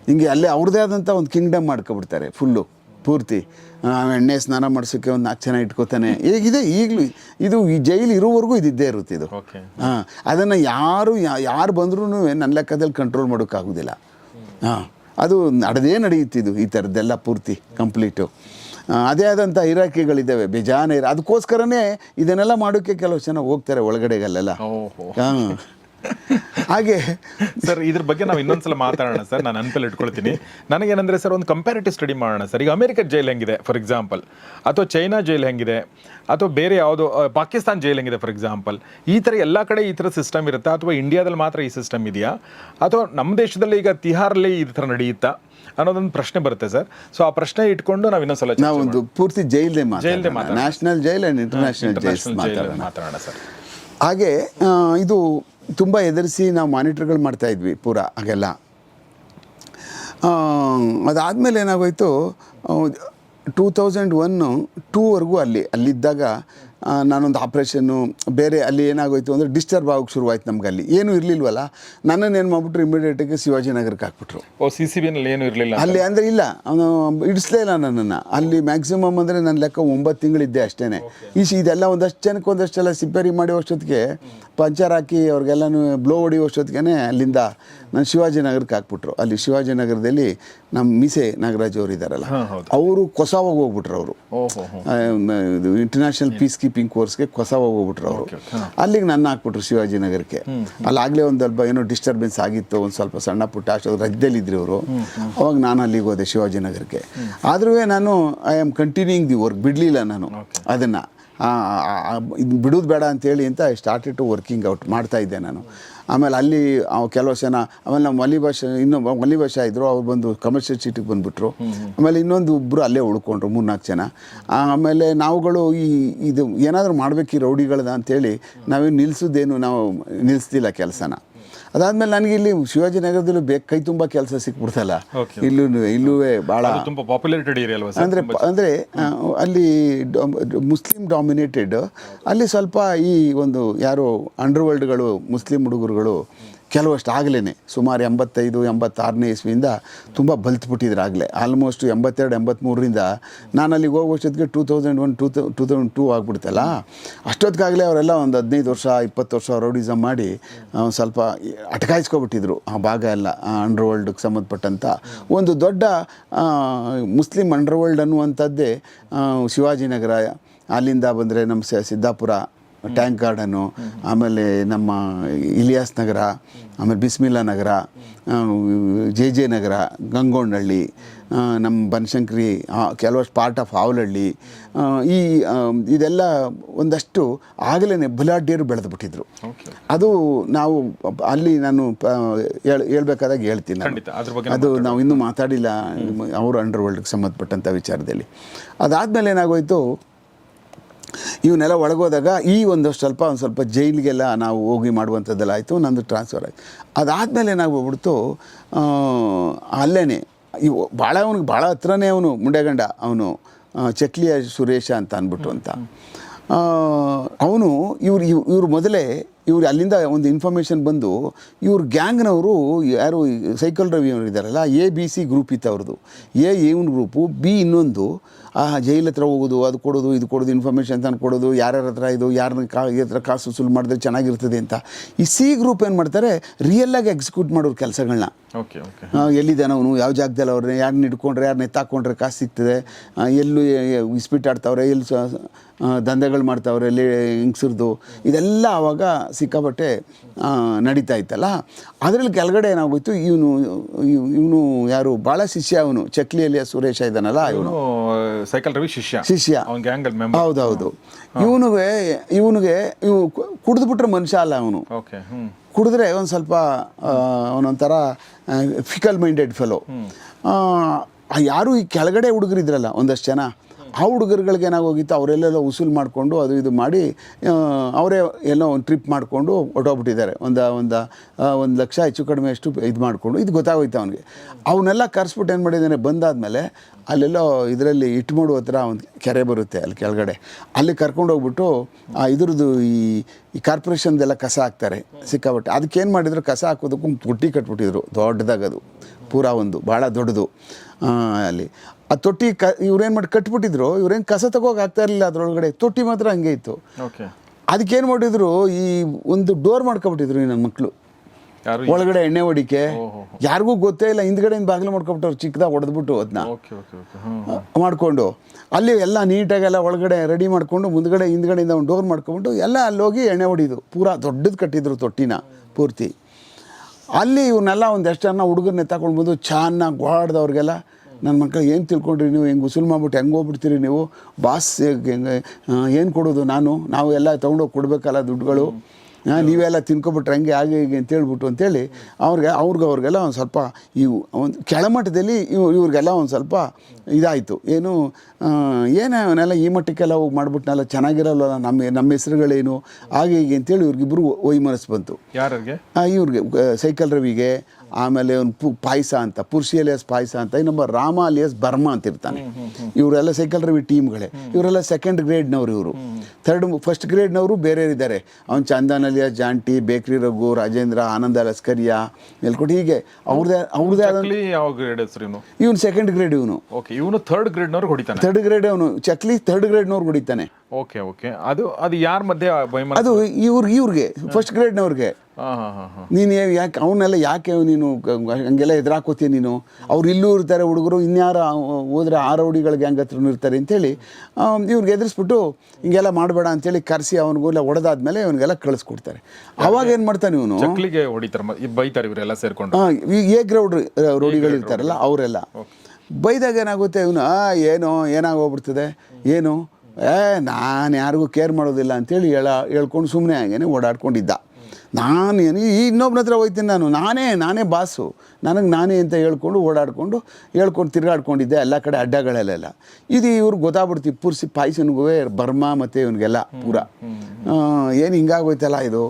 ಹಿಂಗೆ ಅಲ್ಲೇ ಅವ್ರದೇ ಆದಂಥ ಒಂದು ಕಿಂಗ್ಡಮ್ ಮಾಡ್ಕೊಬಿಡ್ತಾರೆ ಫುಲ್ಲು ಪೂರ್ತಿ. ಎಣ್ಣೆ ಸ್ನಾನ ಮಾಡಿಸೋಕ್ಕೆ ಒಂದು ನಾಲ್ಕು ಜನ ಇಟ್ಕೋತಾನೆ. ಹೇಗಿದೆ ಈಗಲೂ ಇದು ಈ ಜೈಲು ಇರೋವರೆಗೂ ಇದಿದ್ದೇ ಇರುತ್ತೆ ಇದು. ಹಾಂ ಅದನ್ನು ಯಾರು ಯಾರು ಬಂದ್ರೂ ನನ್ನ ಲೆಕ್ಕದಲ್ಲಿ ಕಂಟ್ರೋಲ್ ಮಾಡೋಕ್ಕಾಗೋದಿಲ್ಲ ಹಾಂ ಅದು ನಡೆದೇ ನಡೆಯುತ್ತಿದ್ದು ಈ ಥರದ್ದೆಲ್ಲ ಪೂರ್ತಿ ಕಂಪ್ಲೀಟು ಅದೇ ಆದಂಥ ಇರಾಕೆಗಳಿದ್ದಾವೆ ಬೇಜಾನ ಇರ ಅದಕ್ಕೋಸ್ಕರನೇ ಇದನ್ನೆಲ್ಲ ಮಾಡೋಕ್ಕೆ ಕೆಲವು ಜನ ಹೋಗ್ತಾರೆ ಒಳಗಡೆಗಲ್ಲೆಲ್ಲ. ಹಾಂ ಹಾಗೆ. ಸರ್ ಇದ್ರ ಬಗ್ಗೆ ನಾವು ಇನ್ನೊಂದ್ಸಲ ಮಾತಾಡೋಣ ಸರ್. ನಾನು ಅನ್ಪಲ್ಲಿ ಇಟ್ಕೊಳ್ತೀನಿ. ನನಗೇನಂದ್ರೆ ಸರ್ ಒಂದು ಕಂಪ್ಯಾರಿಟಿವ್ ಸ್ಟಡಿ ಮಾಡೋಣ ಸರ್. ಈಗ ಅಮೆರಿಕ ಜೈಲ್ ಹೆಂಗಿದೆ ಫಾರ್ ಎಕ್ಸಾಂಪಲ್ ಅಥವಾ ಚೈನಾ ಜೈಲ್ ಹೆಂಗಿದೆ? ಅಥವಾ ಬೇರೆ ಯಾವುದೋ ಪಾಕಿಸ್ತಾನ್ ಜೈಲ್ ಹೆಂಗಿದೆ ಫಾರ್ ಎಕ್ಸಾಂಪಲ್ ಈ ಥರ ಎಲ್ಲ ಕಡೆ ಈ ಥರ ಸಿಸ್ಟಮ್ ಇರುತ್ತಾ? ಅಥವಾ ಇಂಡಿಯಾದಲ್ಲಿ ಮಾತ್ರ ಈ ಸಿಸ್ಟಮ್ ಇದೆಯಾ? ಅಥವಾ ನಮ್ಮ ದೇಶದಲ್ಲಿ ಈಗ ತಿಹಾರಲ್ಲಿ ಈ ಥರ ನಡೆಯುತ್ತಾ? ಅನ್ನೋದೊಂದು ಪ್ರಶ್ನೆ ಬರುತ್ತೆ ಸರ್. ಸೊ ಆ ಪ್ರಶ್ನೆ ಇಟ್ಕೊಂಡು ನಾವು ಇನ್ನೊಂದ್ಸಲ ನಾವೊಂದು ಪೂರ್ತಿ ಜೈಲ್ದೇ ಜೈಲ್ದೇ. National jail and international jail ಮಾತಾಡೋಣ. ಸರ್. ಹಾಗೆ ಇದು ತುಂಬ ಎದುರಿಸಿ ನಾವು ಮಾನಿಟರ್ಗಳು ಮಾಡ್ತಾ ಇದ್ವಿ ಪೂರ ಹಾಗೆಲ್ಲ. ಅದಾದಮೇಲೆ ಏನಾಗೋಯಿತು ಟೂ ತೌಸಂಡ್ ಒನ್ನು ಟೂವರೆಗೂ ಅಲ್ಲಿ, ಅಲ್ಲಿದ್ದಾಗ ನಾನೊಂದು ಆಪ್ರೇಷನ್ನು ಬೇರೆ ಅಲ್ಲಿ ಏನಾಗೋಯ್ತು ಅಂದರೆ ಡಿಸ್ಟರ್ಬ್ ಆಗೋಕ್ಕೆ ಶುರುವಾಯ್ತು ನಮ್ಗೆ ಅಲ್ಲಿ ಏನೂ ಇರಲಿಲ್ವಲ್ಲ ನನ್ನನ್ನು ಏನು ಮಾಡ್ಬಿಟ್ರು ಇಮಿಡಿಯೇಟಾಗಿ ಶಿವಾಜಿನಗರಕ್ಕೆ ಹಾಕ್ಬಿಟ್ರು. ಓ ಸಿ ಸಿ ಬಿನಲ್ಲಿ ಏನು ಇರಲಿಲ್ಲ ಅಲ್ಲಿ ಅಂದರೆ ಇಲ್ಲ ಅವನು ಇಡಿಸ್ಲೇ ಇಲ್ಲ ನನ್ನನ್ನು. ಅಲ್ಲಿ ಮ್ಯಾಕ್ಸಿಮಮ್ ಅಂದರೆ ನನ್ನ ಲೆಕ್ಕ ಒಂಬತ್ತು ತಿಂಗಳಿದ್ದೆ ಅಷ್ಟೇ ಈ ಸಿ- ಇದೆಲ್ಲ ಒಂದಷ್ಟು ಜನಕ್ಕೆ ಒಂದಷ್ಟೆಲ್ಲ ಸಿಪ್ಪೇರಿ ಮಾಡಿ ಅಷ್ಟೊತ್ತಿಗೆ ಪಂಚರ್ ಹಾಕಿ ಅವ್ರಿಗೆಲ್ಲನೂ ಬ್ಲೋ ಹೊಡಿಯೋಷ್ಟೊತ್ತಿಗೆ ಅಲ್ಲಿಂದ ನಾನು ಶಿವಾಜಿನಗರಕ್ಕೆ ಹಾಕ್ಬಿಟ್ರು. ಅಲ್ಲಿ ಶಿವಾಜಿನಗರದಲ್ಲಿ ನಮ್ಮ ಮೀಸೆ ನಾಗರಾಜ್ ಅವರು ಇದ್ದಾರಲ್ಲ ಅವರು ಕೊಸಾವಾಗ ಹೋಗ್ಬಿಟ್ರು ಅವರು. ಇಂಟರ್ನ್ಯಾಷನಲ್ ಪೀಸ್ ಕೀಪಿಂಗ್ ಕೋರ್ಸ್ಗೆ ಕೊಸಾವಾಗ ಹೋಗ್ಬಿಟ್ರು ಅವರು. ಅಲ್ಲಿಗೆ ನನ್ನ ಹಾಕ್ಬಿಟ್ರು ಶಿವಾಜಿನಗರಕ್ಕೆ ಆಗಲೇ ಒಂದು ಸ್ವಲ್ಪ ಏನೋ ಡಿಸ್ಟರ್ಬೆನ್ಸ್ ಆಗಿತ್ತು ಒಂದು ಸ್ವಲ್ಪ ಸಣ್ಣ ಪುಟ್ಟ ಅಷ್ಟು ರಜ್ಯದಲ್ಲಿದ್ದರು ಅವರು. ಅವಾಗ ನಾನು ಅಲ್ಲಿಗೆ ಹೋದೆ ಶಿವಾಜಿನಗರಕ್ಕೆ ಆದ್ರೂ ನಾನು I am continuing the work ಬಿಡಲಿಲ್ಲ ನಾನು ಅದನ್ನು. ಇದು ಬಿಡೋದು ಬೇಡ ಅಂತೇಳಿ ಅಂತ I started to working out ಮಾಡ್ತಾ ಇದ್ದೆ ನಾನು. ಆಮೇಲೆ ಅಲ್ಲಿ ಕೆಲವು ಜನ, ಆಮೇಲೆ ನಮ್ಮ ಮಲಿ ಭಾಷೆ, ಇನ್ನೂ ಮಲಿ ಭಾಷೆ ಇದ್ದರು ಅವ್ರು ಬಂದು ಕಮರ್ಷಿಯಲ್ ಸಿಟಿಗೆ ಬಂದುಬಿಟ್ರು. ಆಮೇಲೆ ಇನ್ನೊಂದು ಒಬ್ಬರು ಅಲ್ಲೇ ಉಳ್ಕೊಂಡ್ರು, ಮೂರ್ನಾಲ್ಕು ಜನ. ಆಮೇಲೆ ನಾವುಗಳು ಈ, ಇದು ಏನಾದರೂ ಮಾಡಬೇಕು ಈ ರೌಡಿಗಳದ ಅಂತೇಳಿ ನಾವೇನು ನಿಲ್ಲಿಸೋದೇನು ನಾವು ನಿಲ್ಲಿಸ್ತಿಲ್ಲ ಕೆಲಸನ. ಅದಾದಮೇಲೆ ನನಗೆ ಇಲ್ಲಿ ಶಿವಾಜಿನಗರದಲ್ಲೂ ಬೇಕು ಕೈ ತುಂಬ ಕೆಲಸ ಸಿಕ್ಬಿಡ್ತಲ್ಲ. ಇಲ್ಲೂ ಇಲ್ಲೂ ಭಾಳ ಅದು ತುಂಬಾ ಪಾಪ್ಯುಲೇಟೆಡ್ ಏರಿಯಾ ಅಂದರೆ ಅಂದರೆ ಅಲ್ಲಿ ಮುಸ್ಲಿಂ ಡಾಮಿನೇಟೆಡ್ ಅಲ್ಲಿ ಸ್ವಲ್ಪ ಈ ಒಂದು ಯಾರು ಅಂಡರ್ವರ್ಲ್ಡ್ಗಳು ಮುಸ್ಲಿಂ ಹುಡುಗರುಗಳು ಕೆಲವಷ್ಟು ಆಗಲೇ ಸುಮಾರು ಎಂಬತ್ತೈದು, ಎಂಬತ್ತಾರನೇ ಇಸ್ವಿಯಿಂದ ತುಂಬ ಬಲ್ತ್ಬಿಟ್ಟಿದ್ರು ಆಗಲೇ. ಆಲ್ಮೋಸ್ಟ್ ಎಂಬತ್ತೆರಡು ಎಂಬತ್ತ್ಮೂರರಿಂದ ನಾನು ಅಲ್ಲಿಗೆ ಹೋಗೋಷ್ಟೊತ್ತಿಗೆ two thousand one two two thousand two ಆಗ್ಬಿಡ್ತಲ್ಲ. ಅಷ್ಟೊತ್ತಿಗಾಗಲೇ ಅವರೆಲ್ಲ ಒಂದು ಹದಿನೈದು ವರ್ಷ, ಇಪ್ಪತ್ತು ವರ್ಷ ರೌಡಿಸಮ್ ಮಾಡಿ ಸ್ವಲ್ಪ ಅಟಕಾಯಿಸ್ಕೊಬಿಟ್ಟಿದ್ರು. ಆ ಭಾಗ ಎಲ್ಲ ಅಂಡರ್ವರ್ಲ್ಡ್ಗೆ ಸಂಬಂಧಪಟ್ಟಂಥ ಒಂದು ದೊಡ್ಡ ಅಂಡರ್ ಅಂಡರ್ವರ್ಲ್ಡ್ ಅನ್ನುವಂಥದ್ದೇ ಶಿವಾಜಿನಗರ. ಅಲ್ಲಿಂದ ಬಂದರೆ ನಮ್ಮ ಸಿದ್ದಾಪುರ ಟ್ಯಾಂಕ್ ಗಾರ್ಡನು ಆಮೇಲೆ ನಮ್ಮ ಇಲಿಯಾಸ್ ನಗರ ಆಮೇಲೆ ಬಿಸ್ಮಿಲ್ಲಾ ನಗರ ಜೆ ಜೆ ನಗರ ಗಂಗೋಂಡಹಳ್ಳಿ ನಮ್ಮ ಬನಶಂಕರಿ ಕೆಲವಷ್ಟು ಪಾರ್ಟ್ ಆಫ್ ಹಾವಲಹಳ್ಳಿ ಈ ಇದೆಲ್ಲ ಒಂದಷ್ಟು ಆಗಲೇ ಬುಲಾಢ್ಯರು ಬೆಳೆದು ಬಿಟ್ಟಿದ್ರು ಅದು ನಾವು ಅಲ್ಲಿ ನಾನು ಹೇಳ್ಬೇಕಾದಾಗ ಹೇಳ್ತೀನಿ ಅದು ನಾವು ಇನ್ನೂ ಮಾತಾಡಿಲ್ಲ ಅವರು ಅಂಡರ್ ವರ್ಲ್ಡ್ಗೆ ಸಂಬಂಧಪಟ್ಟಂಥ ವಿಚಾರದಲ್ಲಿ. ಅದಾದಮೇಲೆ ಏನಾಗೋಯ್ತು ಇವನ್ನೆಲ್ಲ ಒಳಗೋದಾಗ ಈ ಒಂದಷ್ಟು ಸ್ವಲ್ಪ, ಒಂದು ಸ್ವಲ್ಪ ಜೈಲಿಗೆಲ್ಲ ನಾವು ಹೋಗಿ ಮಾಡುವಂಥದ್ದೆಲ್ಲ ಆಯಿತು, ನಂದು ಟ್ರಾನ್ಸ್ಫರ್ ಆಯಿತು. ಅದಾದಮೇಲೆ ಏನಾಗ್ಬಿಡ್ತು ಅಲ್ಲೇ ಇವು ಭಾಳ ಅವನಿಗೆ ಭಾಳ ಹತ್ರನೇ ಅವನು, ಮುಂಡೆಗಂಡ, ಅವನು ಚಕ್ಲಿಯ ಸುರೇಶ ಅಂತ ಅಂದ್ಬಿಟ್ಟು ಅಂತ. ಅವನು ಇವ್ರು, ಇವ್- ಇವ್ರು ಮೊದಲೇ ಇವ್ರು ಅಲ್ಲಿಂದ ಒಂದು ಇನ್ಫಾರ್ಮೇಷನ್ ಬಂದು ಇವ್ರ ಗ್ಯಾಂಗ್ನವರು ಯಾರು ಸೈಕಲ್ ರವಿ ಅವರು ಇದ್ದಾರಲ್ಲ ಎ ಬಿ ಸಿ ಗ್ರೂಪ್ ಇತ್ತು ಅವ್ರದ್ದು ಎ ಇವನ್ ಗ್ರೂಪು ಬಿ ಇನ್ನೊಂದು. ಆ ಜೈಲ್ ಹತ್ರ ಹೋಗೋದು ಅದು ಕೊಡೋದು ಇದು ಕೊಡೋದು ಇನ್ಫಾರ್ಮೇಷನ್ ತಂದು ಕೊಡೋದು ಯಾರ್ಯಾರ ಹತ್ರ ಇದು ಯಾರನ್ನ ಕಾ ಹತ್ರ ಕಾಸು ಸುಲ್ ಮಾಡಿದ್ರೆ ಚೆನ್ನಾಗಿರ್ತದೆ ಅಂತ. ಈ ಸಿ ಗ್ರೂಪ್ ಏನು ಮಾಡ್ತಾರೆ ರಿಯಲ್ಲಾಗಿ ಎಕ್ಸಿಕ್ಯೂಟ್ ಮಾಡೋರು ಕೆಲಸಗಳನ್ನ ಓಕೆ ಓಕೆ ಎಲ್ಲಿದ್ದಾನೆ ಅವನು? ಯಾವ ಜಾಗದಲ್ಲಿ ಅವ್ರನ್ನ ಯಾರನ್ನ ಇಟ್ಕೊಂಡ್ರೆ ಯಾರನ್ನ ಎತ್ತಾಕೊಂಡ್ರೆ ಕಾಸು ಸಿಗ್ತದೆ? ಎಲ್ಲೂ ಇಸ್ಪೀಟ್ ಆಡ್ತಾವ್ರೆ ಎಲ್ಲಿ ದಂಧೆಗಳು ಮಾಡ್ತಾವ್ರೆ ಎಲ್ಲಿ ಹಿಂಗ್ಸರ್ದು? ಇದೆಲ್ಲ ಆವಾಗ ಸಿಕ್ಕಾಪಟ್ಟೆ ನಡೀತಾ ಇತ್ತಲ್ಲ? ಅದರಲ್ಲಿ ಕೆಳಗಡೆ ಏನಾಗೋಯ್ತು? ಇವನು ಇವನು ಯಾರು? ಭಾಳ ಶಿಷ್ಯ ಅವನು. ಚಕ್ಲಿಯಲ್ಲಿ ಸುರೇಶ ಇದ್ದಾನಲ್ಲ ಇವನು ಸೈಕಲ್ ರವಿ ಶಿಷ್ಯ. ಶಿಷ್ಯ. ಅವ್ನ ಗ್ಯಾಂಗಲ್ ಮೆಂಬರ್ ಹೌದೌದು. ಇವನಿಗೆ ಇವನಿಗೆ ಇವು ಕುಡಿದ್ಬಿಟ್ರೆ ಮನುಷ್ಯ ಅಲ್ಲ ಅವನು. ಓಕೆ ಕುಡಿದ್ರೆ ಒಂದು ಸ್ವಲ್ಪ ಅವನೊಂಥರ ಫಿಕಲ್ ಮೈಂಡೆಡ್ ಫೆಲೋ ಯಾರು ಈ ಕೆಳಗಡೆ ಹುಡುಗರಿದ್ರಲ್ಲ ಒಂದಷ್ಟು ಜನ ಆ ಹುಡುಗರುಗಳಿಗೆ ಏನಾಗೋಗಿತ್ತು, ಅವರೆಲ್ಲೆಲ್ಲ ಉಸೂಲು ಮಾಡಿಕೊಂಡು ಅದು ಇದು ಮಾಡಿ ಅವರೇ ಎಲ್ಲೋ ಒಂದು ಟ್ರಿಪ್ ಮಾಡಿಕೊಂಡು ಹೊಟ್ಟೋಗ್ಬಿಟ್ಟಿದ್ದಾರೆ ಒಂದು ಒಂದು ಒಂದು ಲಕ್ಷ ಹೆಚ್ಚು ಕಡಿಮೆ ಅಷ್ಟು ಇದು ಮಾಡಿಕೊಂಡು, ಇದು ಗೊತ್ತಾಗೋಯ್ತು ಅವನಿಗೆ. ಅವನ್ನೆಲ್ಲ ಕರೆಸ್ಬಿಟ್ಟು ಏನು ಮಾಡಿದ್ದಾನೆ, ಬಂದಾದಮೇಲೆ ಅಲ್ಲೆಲ್ಲೋ ಇದರಲ್ಲಿ ಇಟ್ಮೋಡು ಹತ್ರ ಒಂದು ಕೆರೆ ಬರುತ್ತೆ ಅಲ್ಲಿ ಕೆಳಗಡೆ. ಅಲ್ಲಿ ಕರ್ಕೊಂಡು ಹೋಗ್ಬಿಟ್ಟು, ಆ, ಇದ್ರದ್ದು ಈ ಈ ಕಾರ್ಪೊರೇಷನ್ದೆಲ್ಲ ಕಸ ಹಾಕ್ತಾರೆ ಸಿಕ್ಕಾಬಟ್ಟೆ ಅದಕ್ಕೆ ಏನು ಮಾಡಿದ್ರು, ಕಸ ಹಾಕೋದಕ್ಕೂ ಪುಟ್ಟಿ ಕಟ್ಬಿಟ್ಟಿದ್ರು, ದೊಡ್ಡದಾಗದು, ಪೂರಾ ಒಂದು, ಭಾಳ ದೊಡ್ಡದು ಅಲ್ಲಿ. ಆ ತೊಟ್ಟಿ ಕ ಇವ್ರೇನು ಮಾಡಿ ಕಟ್ಬಿಟ್ಟಿದ್ರು ಇವ್ರೇನು ಕಸ ತಗೋಕೆ ಆಗ್ತಾ ಇರಲಿಲ್ಲ ಅದ್ರೊಳಗಡೆ. ತೊಟ್ಟಿ ಮಾತ್ರ ಹಂಗೆ ಇತ್ತು. ಅದಕ್ಕೇನು ಮಾಡಿದ್ರು ಈ ಒಂದು ಡೋರ್ ಮಾಡ್ಕೊಬಿಟ್ಟಿದ್ರು ಈ ನನ್ನ ಮಕ್ಕಳು ಒಳಗಡೆ ಎಣ್ಣೆ ಹೊಡಿಕೆ. ಯಾರಿಗೂ ಗೊತ್ತೇ ಇಲ್ಲ ಹಿಂದ್ಗಡೆಯಿಂದ ಬಾಗಿಲು ಮಾಡ್ಕೊಬಿಟ್ಟವ್ರು ಚಿಕ್ಕದಾಗ ಹೊಡೆದ್ಬಿಟ್ಟು ಅದನ್ನ ಮಾಡಿಕೊಂಡು. ಅಲ್ಲಿ ಎಲ್ಲ ನೀಟಾಗೆಲ್ಲ ಒಳಗಡೆ ರೆಡಿ ಮಾಡಿಕೊಂಡು ಮುಂದ್ಗಡೆ ಹಿಂದ್ಗಡೆಯಿಂದ ಒಂದು ಡೋರ್ ಮಾಡ್ಕೊಂಡು ಎಲ್ಲ ಅಲ್ಲೋಗಿ ಹೋಗಿ ಎಣ್ಣೆ ಹೊಡಿದು. ಪೂರಾ ದೊಡ್ಡದು ಕಟ್ಟಿದ್ರು ತೊಟ್ಟಿನ ಪೂರ್ತಿ. ಅಲ್ಲಿ ಇವನ್ನೆಲ್ಲ ಒಂದಷ್ಟು ಜನ ಹುಡುಗರನ್ನ ತಗೊಂಡು ಬಂದು ಚೆನ್ನಾಗಿ ಓಡಾಡ್ದವ್ರಿಗೆಲ್ಲ ನನ್ನ ಮಕ್ಕಳು ಏನು ತಿಳ್ಕೊಂಡ್ರಿ ನೀವು? ಹೆಂಗೆ ಉಸುಲ್ ಮಾಡ್ಬಿಟ್ಟು ಹೆಂಗೆ ಹೋಗ್ಬಿಡ್ತೀರಿ ನೀವು? ಬಾಸ್ ಹೆಂಗೆ ಏನು ಕೊಡೋದು ನಾನು? ನಾವು ಎಲ್ಲ ತೊಗೊಂಡೋಗಿ ಕೊಡಬೇಕಲ್ಲ ದುಡ್ಡುಗಳು. ನೀವೆಲ್ಲ ತಿನ್ಕೊಬಿಟ್ರೆ ಹಂಗೆ ಹಾಗೆ ಹೀಗೆ ಅಂತ ಹೇಳ್ಬಿಟ್ಟು ಅಂತೇಳಿ ಅವ್ರಿಗೆ ಅವ್ರಿಗೆ ಅವ್ರಿಗೆಲ್ಲ ಒಂದು ಸ್ವಲ್ಪ ಇವು ಒಂದು ಕೆಳಮಟ್ಟದಲ್ಲಿ ಇವು ಇವ್ರಿಗೆಲ್ಲ ಒಂದು ಸ್ವಲ್ಪ ಇದಾಯಿತು. ಏನು ಏನೇನೆಲ್ಲ ಏನೇ ಅವನ್ನೆಲ್ಲ ಈ ಮಟ್ಟಕ್ಕೆಲ್ಲ ಹೋಗಿ ಮಾಡ್ಬಿಟ್ನಲ್ಲ ಚೆನ್ನಾಗಿರಲ್ಲ ನಮ್ಮ ನಮ್ಮ ಹೆಸರುಗಳೇನು? ಹಾಗೆ ಹೀಗೆ ಅಂತೇಳಿ ಇವ್ರಿಗಿಬ್ರು ಒಯ್ ಮನಸ್ಸು ಬಂತು. ಇವ್ರಿಗೆ ಸೈಕಲ್ ರವಿಗೆ ಆಮೇಲೆ ಒಂದು ಪು ಪಾಯಸ ಅಂತ ಪುರ್ಷಿ ಅಲಿಯಸ್ ಪಾಯಸ ಅಂತ ಇನ್ನೊಬ್ಬ ರಾಮ ಅಲಿಯಾಸ್ ಬರ್ಮಾ ಅಂತ ಇರ್ತಾನೆ. ಇವರೆಲ್ಲ ಸೈಕಲ್ ರವಿ ಟೀಮ್ಗಳೇ ಇವರೆಲ್ಲ ಸೆಕೆಂಡ್ ಗ್ರೇಡ್ನವ್ರು ಇವರು. ಥರ್ಡ್ ಫಸ್ಟ್ ಗ್ರೇಡ್ನವರು ಬೇರೆ ಇದ್ದಾರೆ. ಅವ್ನು ಚಂದನ್ ಅಲಿಯಾಸ್ ಜಾಂಟಿ ಬೇಕ್ರಿ ರಘು ರಾಜೇಂದ್ರ ಆನಂದ ಲಸ್ಕರಿಯಾ ಮೇಲ್ಕೊಟ್ಟು ಹೀಗೆ. ಅವ್ರದೇ ಅವ್ರದೇ ಆದ ಯಾವ ಗ್ರೇಡ್ ಹೆಸರು ಇವನು? ಇವನು ಸೆಕೆಂಡ್ ಗ್ರೇಡ್ ಇವನು. ಓಕೆ ಇವನು ಥರ್ಡ್ ಗ್ರೇಡ್ನವ್ರು ಹೊಡಿತಾನೆ. ಥರ್ಡ್ ಗ್ರೇಡ್ ಅವನು. ಚಕ್ಲಿ ಥರ್ಡ್ ಗ್ರೇಡ್ನವ್ರು ಹೊಡಿತಾನೆ. ಓಕೆ ಓಕೆ ಅದು ಅದು ಯಾರ ಮಧ್ಯೆ ಅದು ಇವ್ರಿಗೆ ಇವ್ರಿಗೆ ಫಸ್ಟ್ ಗ್ರೇಡ್ನವ್ರಿಗೆ ಹಾಂ ಹಾಂ ಹಾಂ ಹಾಂ. ನೀನು ಯಾಕೆ ಅವನ್ನೆಲ್ಲ ಯಾಕೆ ನೀನು ಹಂಗೆಲ್ಲ ಎದುರಾಕೋತೀಯ ನೀನು? ಅವ್ರು ಇಲ್ಲೂ ಇರ್ತಾರೆ ಹುಡುಗರು ಇನ್ಯಾರು ಹೋದ್ರೆ ಆ ರೌಡಿಗಳಿಗೆ ಹಂಗೆ ಹತ್ರನೂ ಇರ್ತಾರೆ ಅಂತೇಳಿ ಇವ್ರಿಗೆ ಎದುರಿಸ್ಬಿಟ್ಟು ಹಿಂಗೆಲ್ಲ ಮಾಡಬೇಡ ಅಂತೇಳಿ ಕರೆಸಿ ಅವನಿಗೆಲ್ಲ ಹೊಡೆದಾದ್ಮೇಲೆ ಇವನಿಗೆಲ್ಲ ಕಳಿಸ್ಕೊಡ್ತಾರೆ. ಅವಾಗ ಏನು ಮಾಡ್ತಾನೆ ಇವನು? ಚಕ್ಲಿಗೆ ಹೊಡಿತಾರೆ ಬೈತಾರೆ ಇವರೆಲ್ಲ ಸೇರ್ಕೊಂಡು. ಎ ಗ್ರೌಡ್ ರೋಡಿಗಳು ಇರ್ತಾರಲ್ಲ ಅವರೆಲ್ಲ. ಬೈದಾಗ ಏನಾಗುತ್ತೆ ಇವನು? ಏನೋ ಏನಾಗೋಗ್ಬಿಡ್ತದೆ? ಏನು? ಏ, ನಾನು ಯಾರಿಗೂ ಕೇರ್ ಮಾಡೋದಿಲ್ಲ ಅಂತೇಳಿ ಹೇಳ, ಹೇಳ್ಕೊಂಡು ಸುಮ್ಮನೆ ಹಾಗೇನೆ ಓಡಾಡ್ಕೊಂಡಿದ್ದ. ನಾನು ಏನು, ಈ ಇನ್ನೊಬ್ಬನ ಹತ್ರ ಹೋಯ್ತೀನಿ ನಾನು. ನಾನೇ ನಾನೇ ಬಾಸು ನನಗೆ ನಾನೇ ಅಂತ ಹೇಳ್ಕೊಂಡು ಓಡಾಡಿಕೊಂಡು, ಹೇಳ್ಕೊಂಡು ತಿರುಗಾಡ್ಕೊಂಡಿದ್ದೆ ಎಲ್ಲ ಕಡೆ ಅಡ್ಡಗಳಲ್ಲೆಲ್ಲ. ಇದು ಇವ್ರಿಗೆ ಗೊತ್ತಾಗ್ಬಿಡ್ತು ಪೂರ್ಸಿ ಪಾಯ್ಸನ್ಗೂ ಬರ್ಮಾ ಮತ್ತು ಇವನಿಗೆಲ್ಲ ಪೂರ. ಏನು ಹಿಂಗಾಗೋಯ್ತಲ್ಲ ಇದು?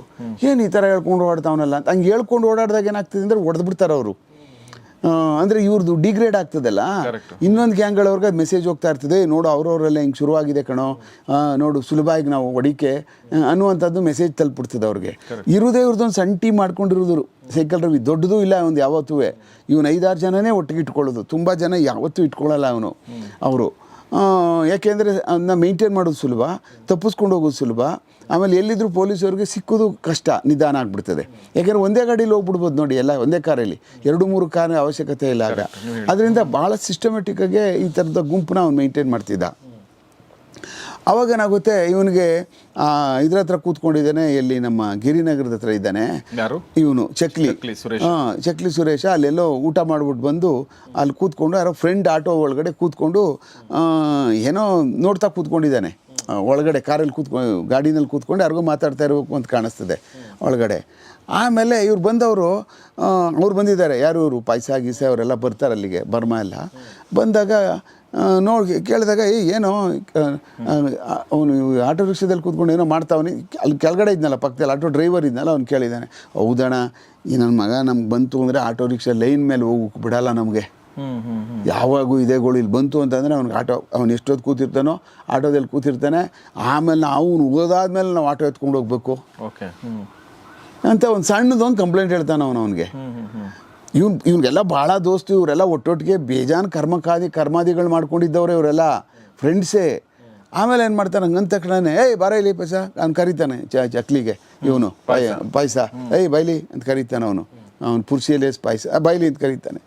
ಏನು ಈ ಥರ ಹೇಳ್ಕೊಂಡು ಓಡಾಡ್ತಾವನಲ್ಲ ಅಂತ. ಹಂಗೆ ಹೇಳ್ಕೊಂಡು ಓಡಾಡ್ದಾಗ ಏನಾಗ್ತದೆ ಅಂದರೆ ಹೊಡೆದ್ಬಿಡ್ತಾರೆ ಅವರು. ಅಂದರೆ ಇವ್ರದ್ದು ಡಿಗ್ರೇಡ್ ಆಗ್ತದಲ್ಲ. ಇನ್ನೊಂದು ಗ್ಯಾಂಗ್ಗಳವ್ರಿಗೆ ಮೆಸೇಜ್ ಹೋಗ್ತಾ ಇರ್ತದೆ ನೋಡು ಅವ್ರವರೆಲ್ಲ ಹಿಂಗೆ ಶುರುವಾಗಿದೆ ಕಣೋ. ನೋಡು ಸುಲಭವಾಗಿ ನಾವು ಹೊಡಿಕೆ. ಅನ್ನುವಂಥದ್ದು ಮೆಸೇಜ್ ತಲುಪಿಡ್ತದೆ ಅವ್ರಿಗೆ. ಇರುವುದೇ ಇವ್ರದ್ದೊಂದು ಸಣ್ಣ ಟೀಮ್ ಮಾಡ್ಕೊಂಡಿರೋದು ಸೈಕಲ್ ರವಿ ದೊಡ್ಡದು ಇಲ್ಲ ಒಂದು ಯಾವತ್ತೂ ಇವನು ಐದಾರು ಜನನೇ ಒಟ್ಟಿಗೆ ಇಟ್ಕೊಳ್ಳೋದು. ತುಂಬ ಜನ ಯಾವತ್ತೂ ಇಟ್ಕೊಳ್ಳಲ್ಲ ಅವನು ಅವರು. ಯಾಕೆಂದರೆ ಅದನ್ನ ಮೇಂಟೈನ್ ಮಾಡೋದು ಸುಲಭ ತಪ್ಪಿಸ್ಕೊಂಡು ಹೋಗೋದು ಸುಲಭ. ಆಮೇಲೆ ಎಲ್ಲಿದ್ದರೂ ಪೊಲೀಸವ್ರಿಗೆ ಸಿಕ್ಕೋದು ಕಷ್ಟ ನಿಧಾನ ಆಗ್ಬಿಡ್ತದೆ. ಯಾಕೆಂದರೆ ಒಂದೇ ಗಾಡೀಲಿ ಹೋಗ್ಬಿಡ್ಬೋದು ನೋಡಿ ಎಲ್ಲ ಒಂದೇ ಕಾರಲ್ಲಿ. ಎರಡು ಮೂರು ಕಾರ್ ಅವಶ್ಯಕತೆ ಇಲ್ಲ ಆಗ. ಅದರಿಂದ ಭಾಳ ಸಿಸ್ಟಮೆಟಿಕ್ಕಾಗೆ ಈ ಥರದ ಗುಂಪನ್ನ ಅವ್ನು ಮೇಂಟೈನ್ ಮಾಡ್ತಿದ್ದ. ಅವಾಗ ಏನಾಗುತ್ತೆ ಇವನಿಗೆ ಇದ್ರ ಹತ್ರ ಕೂತ್ಕೊಂಡಿದ್ದಾನೆ ಎಲ್ಲಿ ನಮ್ಮ ಗಿರಿನಗರದ ಹತ್ರ ಇದ್ದಾನೆ. ಇವನು ಚಕ್ಲಿ. ಹಾಂ ಚಕ್ಲಿ ಸುರೇಶ ಅಲ್ಲೆಲ್ಲೋ ಊಟ ಮಾಡ್ಬಿಟ್ಟು ಬಂದು ಅಲ್ಲಿ ಕೂತ್ಕೊಂಡು ಯಾರೋ ಫ್ರೆಂಡ್ ಆಟೋ ಒಳಗಡೆ ಕೂತ್ಕೊಂಡು ಏನೋ ನೋಡ್ತಾ ಕೂತ್ಕೊಂಡಿದ್ದಾನೆ. ಒಳಗಡೆ ಕಾರಲ್ಲಿ ಕೂತ್ಕೊ, ಗಾಡಿನಲ್ಲಿ ಕೂತ್ಕೊಂಡು ಯಾರಿಗೂ ಮಾತಾಡ್ತಾ ಇರಬೇಕು ಅಂತ ಕಾಣಿಸ್ತದೆ ಒಳಗಡೆ. ಆಮೇಲೆ ಇವ್ರು ಬಂದವರು ಅವ್ರು ಬಂದಿದ್ದಾರೆ. ಯಾರು ಇವರು? ಪಾಯಸ, ಗೀಸ ಅವರೆಲ್ಲ ಬರ್ತಾರೆ ಅಲ್ಲಿಗೆ, ಬರ್ಮ ಎಲ್ಲ. ಬಂದಾಗ ನೋಡಿ, ಕೇಳಿದಾಗ ಏ ಏನೋ ಅವನು ಆಟೋ ರಿಕ್ಷಾದಲ್ಲಿ ಕೂತ್ಕೊಂಡು ಏನೋ ಮಾಡ್ತಾವನಿ. ಅಲ್ಲಿ ಕೆಳಗಡೆ ಇದ್ನಲ್ಲ, ಪಕ್ಕದಲ್ಲಿ ಆಟೋ ಡ್ರೈವರ್ ಇದ್ನಲ್ಲ, ಅವ್ನು ಕೇಳಿದ್ದಾನೆ ಹೌದಣ್ಣ, ಈ ನನ್ನ ಮಗ ನಮ್ಗೆ ಬಂತು ಅಂದರೆ ಆಟೋ ರಿಕ್ಷಾ ಲೈನ್ ಮೇಲೆ ಹೋಗಕ್ಕೆ ಬಿಡಲ್ಲ ನಮಗೆ. ಯಾವಾಗೂ ಇದೇಗಳು ಇಲ್ಲಿ ಬಂತು ಅಂತಂದರೆ ಅವ್ನಿಗೆ ಆಟೋ ಅವ್ನು ಎಷ್ಟೊತ್ತು ಕೂತಿರ್ತಾನೋ ಆಟೋದಲ್ಲಿ ಕೂತಿರ್ತಾನೆ. ಆಮೇಲೆ ಅವನು ಓದಾದ್ಮೇಲೆ ನಾವು ಆಟೋ ಎತ್ಕೊಂಡು ಹೋಗ್ಬೇಕು. ಓಕೆ ಅಂತ ಒಂದು ಸಣ್ಣದೊಂದು ಕಂಪ್ಲೇಂಟ್ ಹೇಳ್ತಾನೆ ಅವನು ಅವನಿಗೆ. ಇವ್ನ ಇವ್ನಿಗೆಲ್ಲ ಭಾಳ ದೋಸ್ತು ಇವರೆಲ್ಲ ಒಟ್ಟೊಟ್ಟಿಗೆ ಬೇಜಾನ್ ಕರ್ಮಕಾದಿ ಕರ್ಮಾದಿಗಳು ಮಾಡ್ಕೊಂಡಿದ್ದವ್ರೆ ಇವರೆಲ್ಲ ಫ್ರೆಂಡ್ಸೇ ಆಮೇಲೆ ಏನು ಮಾಡ್ತಾನೆ ಹಂಗಂದ ತಕ್ಷಣ ಏಯ್ ಬಾರ ಇಲ್ಲಿ ಪೈಸ ಅವ್ನು ಕರೀತಾನೆ ಚ ಚಕ್ಲಿಗೆ ಇವನು ಪಾಯಸ. ಏಯ್ ಬೈಲಿ ಅಂತ ಕರೀತಾನೆ ಅವನು. ಅವ್ನು ಪುರ್ಸಿಯಲ್ಲಿ ಪಾಯಸ ಬೈಲಿ ಅಂತ ಕರೀತಾನೆ.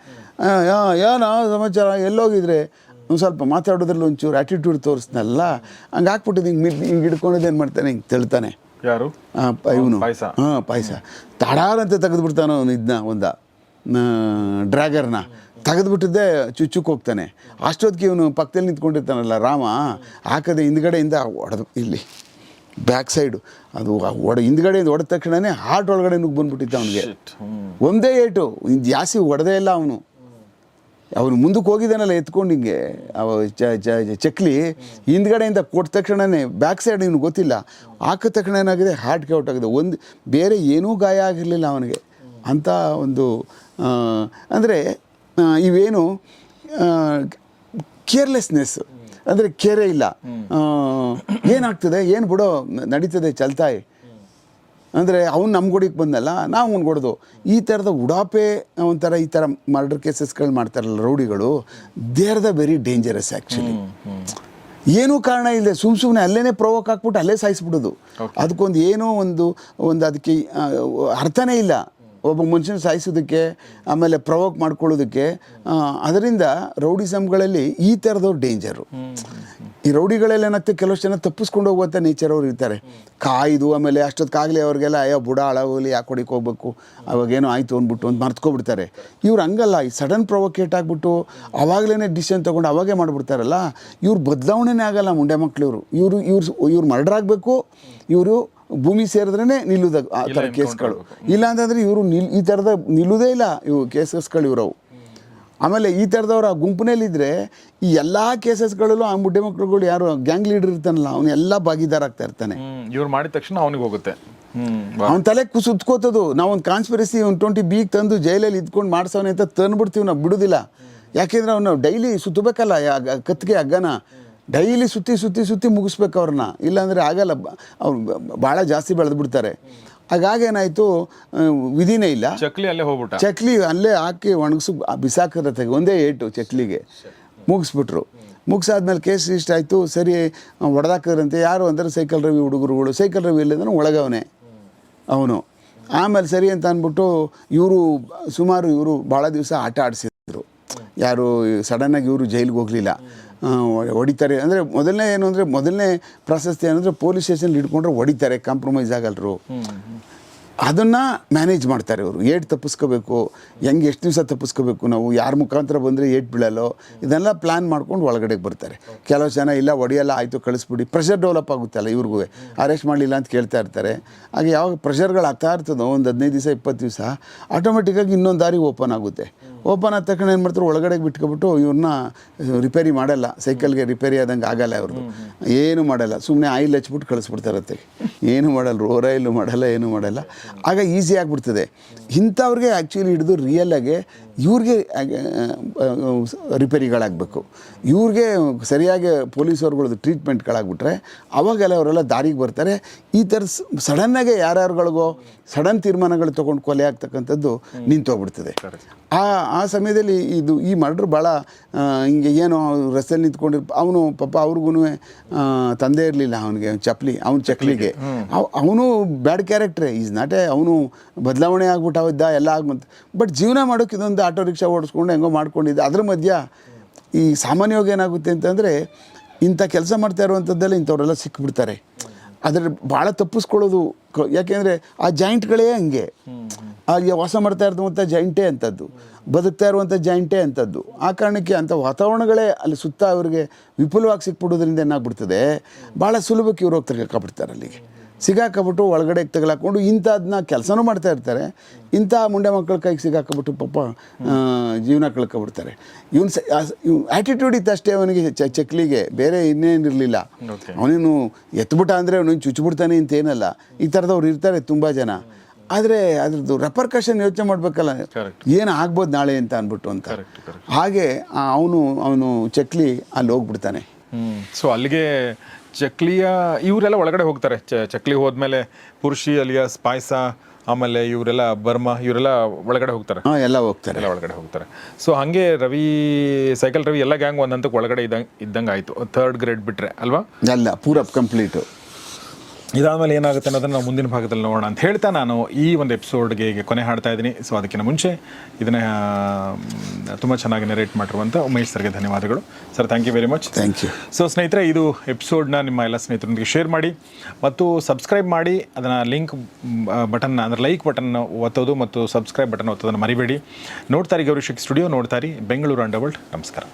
ಏನೋ ಸಮಾಚಾರ ಎಲ್ಲೋಗಿದ್ರೆ ಒಂದು ಸ್ವಲ್ಪ ಮಾತಾಡೋದ್ರಲ್ಲಿ ಒಂಚೂರು ಆ್ಯಟಿಟ್ಯೂಡ್ ತೋರಿಸ್ನಲ್ಲ? ಹಂಗೆ ಹಾಕ್ಬಿಟ್ಟಿದ್ದು ಹಿಂಗೆ ಮಿಡ್ ಹಿಂಗೆ ಹಿಡ್ಕೊಂಡಿದ್ದು ಏನು ಮಾಡ್ತಾನೆ? ಹಿಂಗೆ ತಿಳ್ತಾನೆ. ಯಾರು? ಇವನು. ಪಾಯಸ. ಹಾಂ ಪಾಯಸ. ತಡಾರಂತೆ ಅಂತ ತೆಗೆದುಬಿಡ್ತಾನೆ ಅವನು ಇದನ್ನ ಒಂದ. ಡ್ರ್ಯಾಗರ್ನ. ತೆಗೆದುಬಿಟ್ಟಿದ್ದೆ ಚುಚ್ಚುಕ್ ಹೋಗ್ತಾನೆ. ಅಷ್ಟೊತ್ತಿಗೆ ಇವನು ಪಕ್ಕದಲ್ಲಿ ನಿಂತ್ಕೊಂಡಿರ್ತಾನಲ್ಲ ರಾಮ ಹಾಕದೆ ಹಿಂದ್ಗಡೆಯಿಂದ ಹೊಡೆದು ಇಲ್ಲಿ ಬ್ಯಾಕ್ ಸೈಡು. ಅದು ಒಡ ಹಿಂದ್ಗಡೆಯಿಂದ ಹೊಡೆದ ತಕ್ಷಣನೇ ಹಾರ್ಟ್ ಒಳಗಡೆ ನುಗ್ಗಿ ಬಂದ್ಬಿಟ್ಟಿತ್ತು ಅವನಿಗೆ. ಒಂದೇ ಏಟು. ಜಾಸ್ತಿ ಹೊಡೆದೇ ಇಲ್ಲ ಅವನು. ಅವನು ಮುಂದಕ್ಕೆ ಹೋಗಿದ್ದಾನಲ್ಲ ಎತ್ಕೊಂಡು ಹಿಂಗೆ. ಅವ ಚಕ್ಲಿ ಹಿಂದ್ಗಡೆಯಿಂದ ಕೊಟ್ಟ ತಕ್ಷಣನೇ ಬ್ಯಾಕ್ ಸೈಡ್ ಇವ್ನು ಗೊತ್ತಿಲ್ಲ. ಹಾಕಿದ ತಕ್ಷಣ ಏನಾಗಿದೆ? ಹಾರ್ಟ್ ಔಟ್ ಆಗಿದೆ. ಒಂದು ಬೇರೆ ಏನೂ ಗಾಯ ಆಗಿರಲಿಲ್ಲ ಅವನಿಗೆ. ಅಂಥ ಒಂದು ಅಂದರೆ ಇವೇನು ಕೇರ್ಲೆಸ್ನೆಸ್ ಅಂದರೆ ಕೆರೆ ಇಲ್ಲ. ಏನಾಗ್ತದೆ? ಏನು ಬಿಡೋ, ನಡೀತದೆ, ಚಲ್ತಾಯಿ. ಅಂದರೆ ಅವ್ನು ನಮ್ಮ ಗುಡಿಗೆ ಬಂದಲ್ಲ ನಾವು ಅವ್ನು ಹೊಡೆದು ಈ ಥರದ ಉಡಾಪೆ ಒಂಥರ ಈ ಥರ ಮರ್ಡರ್ ಕೇಸಸ್ಗಳು ಮಾಡ್ತಾರಲ್ಲ ರೌಡಿಗಳು they are the very dangerous actually ಏನೂ ಕಾರಣ ಇಲ್ಲದೆ ಸುಮ್ ಸುಮ್ಮನೆ ಅಲ್ಲೇ ಪ್ರವೋಕ್ ಹಾಕ್ಬಿಟ್ಟು ಅಲ್ಲೇ ಸಾಯಿಸ್ಬಿಡೋದು. ಅದಕ್ಕೊಂದು ಏನೋ ಒಂದು ಒಂದು ಅದಕ್ಕೆ ಅರ್ಥನೇ ಇಲ್ಲ. ಒಬ್ಬ ಮನುಷ್ಯನ ಸಾಯಿಸೋದಕ್ಕೆ, ಆಮೇಲೆ ಪ್ರವೋಕ್ ಮಾಡ್ಕೊಳ್ಳೋದಕ್ಕೆ ಅದರಿಂದ ರೌಡಿಸಮ್ಗಳಲ್ಲಿ ಈ ಥರದವ್ರು ಡೇಂಜರು ಈ ರೌಡಿಗಳೆಲ್ಲ ಏನಾಗ್ತದೆ, ಕೆಲವಷ್ಟು ಜನ ತಪ್ಪಿಸ್ಕೊಂಡು ಹೋಗುವಂಥ ನೇಚರ್ ಅವ್ರು ಇರ್ತಾರೆ. ಕಾಯ್ದು, ಆಮೇಲೆ ಅಷ್ಟೊತ್ತಿಗಾಗಲೇ ಅವ್ರಿಗೆಲ್ಲ, ಅಯ್ಯೋ, ಬುಡ ಹಾಳಾಗೋಗಲಿ ಯಾಕೆ ಹೊಡಿಕ್ ಹೋಗ್ಬೇಕು? ಅವಾಗೇನೋ ಆಯಿತು ಅಂದ್ಬಿಟ್ಟು ಅಂತ ಮರ್ತ್ಕೊಬಿಡ್ತಾರೆ. ಇವ್ರು ಹಂಗಲ್ಲ, ಈ ಸಡನ್ ಪ್ರೊವೊಕೇಟ್ ಆಗಿಬಿಟ್ಟು ಅವಾಗಲೇ ಡಿಸಿಷನ್ ತೊಗೊಂಡು ಅವಾಗೇ ಮಾಡಿಬಿಡ್ತಾರಲ್ಲ, ಇವ್ರು ಬದಲಾವಣೆನೇ ಆಗಲ್ಲ ಮುಂಡೆ ಮಕ್ಳು ಇವರು ಇವರು, ಇವ್ರು ಇವ್ರು ಮರ್ಡರ್ ಆಗಬೇಕು, ಇವರು ಭೂಮಿ ಸೇರಿದ್ರೇ ನಿಲ್ಲುದ ಆ ಥರ ಕೇಸ್ಗಳು. ಇಲ್ಲ ಅಂತಂದರೆ ಇವರು ನಿಲ್ ಈ ಥರದ ನಿಲ್ಲುವುದೇ ಇಲ್ಲ ಇವು ಕೇಸಸ್ಗಳು ಇವರವು. ಆಮೇಲೆ ಈ ಥರದವ್ರು ಆ ಗುಂಪಿನಲ್ಲಿದ್ದರೆ ಈ ಎಲ್ಲ ಕೇಸಸ್ಗಳಲ್ಲೂ ಆ ಮುಡ್ಡೆ ಮಕ್ಳುಗಳು ಯಾರು ಗ್ಯಾಂಗ್ ಲೀಡರ್ ಇರ್ತಾನಲ್ಲ ಅವನು ಎಲ್ಲ ಭಾಗಿದಾರ ಆಗ್ತಾ ಇರ್ತಾನೆ. ಇವ್ರು ಮಾಡಿದ ತಕ್ಷಣ ಅವನಿಗೆ ಹೋಗುತ್ತೆ. ಅವ್ನ ತಲೆ ಕುಸುತ್ಕೋತದು. ನಾವು ಒಂದು ಕಾನ್ಸ್ಪಿರಸಿ ಒಂದು ಟ್ವೆಂಟಿ ಬೀಗ್ ತಂದು ಜೈಲಲ್ಲಿ ಇದ್ಕೊಂಡು ಮಾಡಿಸೋನೆ ಅಂತ ತಂದ್ಬಿಡ್ತೀವಿ ನಾವು ಬಿಡೋದಿಲ್ಲ. ಯಾಕೆಂದ್ರೆ ಅವನು ಡೈಲಿ ಸುತ್ತಬೇಕಲ್ಲ ಕತ್ತಿಗೆ ಹಗ್ಗನ. ಡೈಲಿ ಸುತ್ತಿ ಸುತ್ತಿ ಸುತ್ತಿ ಮುಗಿಸ್ಬೇಕು ಅವ್ರನ್ನ. ಇಲ್ಲಾಂದರೆ ಆಗಲ್ಲ. ಅವ್ರು ಭಾಳ ಜಾಸ್ತಿ ಬೆಳೆದು ಬಿಡ್ತಾರೆ. ಹಾಗಾಗೇನಾಯಿತು ವಿಧಿನೇ ಇಲ್ಲ. ಚಕ್ಲಿ ಅಲ್ಲೇ ಹೋಗ್ಬಿಟ್ಟ. ಚಕ್ಲಿ ಅಲ್ಲೇ ಹಾಕಿ ಒಣಗ್ಸು ಬಿಸಾಕದ ತೆಗೆ ಒಂದೇ ಏಟು ಚಕ್ಲಿಗೆ. ಮುಗಿಸ್ಬಿಟ್ರು. ಮುಗಿಸಾದ್ಮೇಲೆ ಕೇಸ್ ಇಷ್ಟ ಆಯಿತು. ಸರಿ ಹೊಡೆದಾಕಿದ್ರಂತೆ ಯಾರು ಅಂದರೆ ಸೈಕಲ್ ರವಿ ಹುಡುಗರುಗಳು. ಸೈಕಲ್ ರವಿ ಇಲ್ಲಂದ್ರೆ ಒಳಗವನೇ. ಅವನು. ಆಮೇಲೆ ಸರಿ ಅಂತ ಅಂದ್ಬಿಟ್ಟು ಇವರು ಸುಮಾರು ಇವರು ಭಾಳ ದಿವಸ ಆಟ ಆಡಿಸಿದ್ರು. ಯಾರು ಸಡನ್ನಾಗಿ ಇವರು ಜೈಲಿಗೆ ಹೋಗಲಿಲ್ಲ. ಹೊಡಿತಾರೆ. ಅಂದರೆ ಮೊದಲನೇ ಏನು ಅಂದರೆ ಮೊದಲನೇ ಪ್ರಶಸ್ತಿ ಏನಂದರೆ ಪೊಲೀಸ್ ಸ್ಟೇಷನ್ ಹಿಡ್ಕೊಂಡ್ರೆ ಹೊಡಿತಾರೆ ಕಾಂಪ್ರಮೈಸ್ ಆಗಲ್ರು. ಅದನ್ನು ಮ್ಯಾನೇಜ್ ಮಾಡ್ತಾರೆ ಅವರು. ಏಟ್ ತಪ್ಪಿಸ್ಕೋಬೇಕು, ಹೆಂಗೆ ಎಷ್ಟು ದಿವಸ ತಪ್ಪಿಸ್ಕೋಬೇಕು ನಾವು, ಯಾರ ಮುಖಾಂತರ ಬಂದರೆ ಏಟ್ ಬೀಳಲ್ಲೋ ಇದೆಲ್ಲ ಪ್ಲ್ಯಾನ್ ಮಾಡ್ಕೊಂಡು ಒಳಗಡೆಗೆ ಬರ್ತಾರೆ. ಕೆಲವು ಜನ ಇಲ್ಲ ಒಡೆಯಲ್ಲ ಆಯಿತು, ಕಳಿಸ್ಬಿಡಿ. ಪ್ರೆಷರ್ ಡೆವಲಪ್ ಆಗುತ್ತಲ್ಲ ಇವ್ರಿಗೂ. ಅರೆಸ್ಟ್ ಮಾಡಲಿಲ್ಲ ಅಂತ ಕೇಳ್ತಾ ಇರ್ತಾರೆ. ಹಾಗೆ ಯಾವಾಗ ಪ್ರೆಷರ್ಗಳು ಆಗ್ತಾ ಇರ್ತದೋ, ಒಂದು ಹದಿನೈದು ದಿವಸ ಇಪ್ಪತ್ತು ದಿವಸ ಆಟೋಮೆಟಿಕ್ಕಾಗಿ ಇನ್ನೊಂದು ದಾರಿ ಓಪನ್ ಆಗುತ್ತೆ. ಓಪನ್ ಆದ ತಕ್ಷಣ ಏನು ಮಾಡ್ತಾರೆ? ಒಳಗಡೆಗೆ ಬಿಟ್ಕೊಬಿಟ್ಟು ಇವ್ರನ್ನ ರಿಪೇರಿ ಮಾಡಲ್ಲ. ಸೈಕಲ್ಗೆ ರಿಪೇರಿ ಆದಂಗೆ ಆಗಲ್ಲ ಅವ್ರದ್ದು ಏನು ಮಾಡಲ್ಲ. ಸುಮ್ಮನೆ ಆಯಿಲ್ ಹಚ್ಬಿಟ್ಟು ಕಳಿಸ್ಬಿಡ್ತಾರತ್ತೆ. ಏನು ಮಾಡಲ್ಲ. ರೋರ್ ಆಯಿಲು ಮಾಡಲ್ಲ, ಏನು ಮಾಡಲ್ಲ. ಆಗ ಈಸಿ ಆಗಿಬಿಡ್ತದೆ. ಇಂಥವ್ರಿಗೆ ಆ್ಯಕ್ಚುಲಿ ಹಿಡಿದು ರಿಯಲಾಗಿ ಇವ್ರಿಗೆ ರಿಪೇರಿಗಳಾಗಬೇಕು. ಇವ್ರಿಗೆ ಸರಿಯಾಗಿ ಪೊಲೀಸವ್ರುಗಳದ್ದು ಟ್ರೀಟ್ಮೆಂಟ್ಗಳಾಗ್ಬಿಟ್ರೆ ಅವಾಗೆಲ್ಲ ಅವರೆಲ್ಲ ದಾರಿಗೆ ಬರ್ತಾರೆ. ಈ ಥರ ಸಡನ್ನಾಗೆ ಯಾರ್ಯಾರುಗಳಿಗೋ ಸಡನ್ ತೀರ್ಮಾನಗಳು ತೊಗೊಂಡು ಕೊಲೆ ಆಗ್ತಕ್ಕಂಥದ್ದು ನಿಂತೋಗ್ಬಿಡ್ತದೆ. ಆ ಆ ಸಮಯದಲ್ಲಿ ಇದು ಈ ಮರ್ಡ್ರ್ ಭಾಳ ಹಿಂಗೆ ಏನೋ ರಸ್ತೆಯಲ್ಲಿ ನಿಂತ್ಕೊಂಡಿರ್, ಅವನು ಪಾಪ ಅವ್ರಿಗೂ ತಂದೆ ಇರಲಿಲ್ಲ ಅವನಿಗೆ ಚಪ್ಲಿ ಅವ್ನ ಚಕ್ಲಿಗೆ ಅವನು ಬ್ಯಾಡ್ ಕ್ಯಾರೆಕ್ಟ್ರೇ, ಈಸ್ ನಾಟೆ ಅವನು ಬದಲಾವಣೆ ಆಗ್ಬಿಟ್ಟಾವಿದ್ದ ಎಲ್ಲ ಆಗ್ಬಂತ ಬಟ್ ಜೀವನ ಮಾಡೋಕೆ ಇದೊಂದು ಆಟೋ ರಿಕ್ಷಾ ಓಡಿಸ್ಕೊಂಡು ಹೆಂಗೋ ಮಾಡ್ಕೊಂಡಿದ್ದೆ. ಅದ್ರ ಮಧ್ಯ ಈ ಸಾಮಾನ್ಯವಾಗಿ ಏನಾಗುತ್ತೆ ಅಂತಂದರೆ ಇಂಥ ಕೆಲಸ ಮಾಡ್ತಾ ಇರುವಂಥದ್ದೆಲ್ಲ ಇಂಥವರೆಲ್ಲ ಸಿಕ್ಕಿಬಿಡ್ತಾರೆ ಅದ್ರ ಭಾಳ ತಪ್ಪಿಸ್ಕೊಳ್ಳೋದು ಯಾಕೆಂದರೆ ಆ ಜಾಯಿಂಟ್ಗಳೇ ಹಂಗೆ. ಈ ವಾಸ ಮಾಡ್ತಾ ಇರುವಂಥ ಜಾಯಿಂಟೇ ಅಂಥದ್ದು. ಬದುಕ್ತಾ ಇರುವಂಥ ಜಾಯಿಂಟೇ ಅಂಥದ್ದು. ಆ ಕಾರಣಕ್ಕೆ ಅಂಥ ವಾತಾವರಣಗಳೇ ಅಲ್ಲಿ ಸುತ್ತ ಅವರಿಗೆ ವಿಪುಲವಾಗಿ ಸಿಕ್ಬಿಡೋದ್ರಿಂದ ಏನಾಗ್ಬಿಡ್ತದೆ? ಭಾಳ ಸುಲಭಕ್ಕೆ ಇವ್ರು ಹೋಗ್ತಾರೆ ತೆಗೆಕಾಬಿಡ್ತಾರೆ ಅಲ್ಲಿಗೆ. ಸಿಗಾಕಬಿಟ್ಟು ಒಳಗಡೆ ತಗಲಾಕೊಂಡು ಇಂಥದನ್ನ ಕೆಲಸನೂ ಮಾಡ್ತಾ ಇರ್ತಾರೆ. ಇಂಥ ಮುಂಡೆ ಮಕ್ಕಳ ಕೈಗೆ ಸಿಗಾಕಬಿಟ್ಟು ಪಾಪ ಜೀವನ ಕಳ್ಕೊಬಿಡ್ತಾರೆ. ಇವನು ಸ ಆ್ಯಟಿಟ್ಯೂಡ್ ಇತ್ತಷ್ಟೇ ಅವನಿಗೆ ಚ ಚಕ್ಲಿಗೆ ಬೇರೆ ಇನ್ನೇನಿರಲಿಲ್ಲ. ಅವನೇನು ಎತ್ಬಿಟ್ಟ ಅಂದರೆ ಅವನು ಚುಚ್ಚಿಬಿಡ್ತಾನೆ ಅಂತ ಏನಲ್ಲ. ಈ ಥರದವ್ರು ಇರ್ತಾರೆ ತುಂಬ ಜನ. ಆದರೆ ಅದ್ರದ್ದು ರೆಪರ್ಕಷನ್ ಯೋಚನೆ ಮಾಡಬೇಕಲ್ಲ. ಏನು ಆಗ್ಬೋದು ನಾಳೆ ಅಂತ ಅಂದ್ಬಿಟ್ಟು ಅಂತ. ಹಾಗೆ ಅವನು ಅವನು ಚಕ್ಲಿ ಅಲ್ಲಿ ಹೋಗ್ಬಿಡ್ತಾನೆ. ಸೊ ಅಲ್ಲಿಗೆ ಚಕ್ಲಿಯ ಇವರೆಲ್ಲ ಒಳಗಡೆ ಹೋಗ್ತಾರೆ. ಚ ಚಕ್ಲಿ ಹೋದ್ಮೇಲೆ ಪುರುಷಿ ಅಲಿಯಾಸ್ ಪಾಯಸ ಆಮೇಲೆ ಇವರೆಲ್ಲ ಬರ್ಮಾ ಇವರೆಲ್ಲ ಒಳಗಡೆ ಹೋಗ್ತಾರೆ. ಹಾಂ ಎಲ್ಲ ಹೋಗ್ತಾರೆ. ಎಲ್ಲ ಒಳಗಡೆ ಹೋಗ್ತಾರೆ. ಸೊ ಹಾಗೆ ರವಿ ಸೈಕಲ್ ರವಿ ಎಲ್ಲ ಗ್ಯಾಂಗ್ ಒಂದಂತಕ್ಕೆ ಒಳಗಡೆ ಇದ್ದಂಗೆ ಇದ್ದಂಗೆ ಆಯಿತು. ಥರ್ಡ್ ಗ್ರೇಡ್ ಬಿಟ್ಟರೆ ಅಲ್ವಾ? ಎಲ್ಲ ಪೂರ ಕಂಪ್ಲೀಟು ಇದಾದ್ಮೇಲೆ ಏನಾಗುತ್ತೆ ಅನ್ನೋದನ್ನು ನಾವು ಮುಂದಿನ ಭಾಗದಲ್ಲಿ ನೋಡೋಣ ಅಂತ ಹೇಳ್ತಾ ನಾನು ಈ ಒಂದು ಎಪಿಸೋಡ್ಗೆ ಈಗ ಕೊನೆ ಹಾಡ್ತಾ ಇದ್ದೀನಿ. ಸೊ ಅದಕ್ಕಿಂತ ಮುಂಚೆ ಇದನ್ನು ತುಂಬ ಚೆನ್ನಾಗಿ ನೆರೇಟ್ ಮಾಡಿರುವಂಥ ಉಮೇಶ್ ಸರ್ಗೆ ಧನ್ಯವಾದಗಳು. Sir thank you very much thank you so ಸ್ನೇಹಿತರೆ ಇದು ಎಪಿಸೋಡ್ನ ನಿಮ್ಮ ಎಲ್ಲ ಸ್ನೇಹಿತರೊಂದಿಗೆ ಶೇರ್ ಮಾಡಿ ಮತ್ತು ಸಬ್ಸ್ಕ್ರೈಬ್ ಮಾಡಿ. ಅದನ್ನು ಲಿಂಕ್ ಬಟನ್ ಅಂದರೆ ಲೈಕ್ ಬಟನ್ ಒತ್ತೋದು ಮತ್ತು ಸಬ್ಸ್ಕ್ರೈಬ್ ಬಟನ್ ಒತ್ತೋದನ್ನು ಮರಿಬೇಡಿ. ನೋಡ್ತಾರೆ ಗೌರಿ ಶಿಕ್ ಸ್ಟುಡಿಯೋ ನೋಡ್ತಾರೆ ಬೆಂಗಳೂರು ಅಂಡರ್ವರ್ಲ್ಡ್. ನಮಸ್ಕಾರ.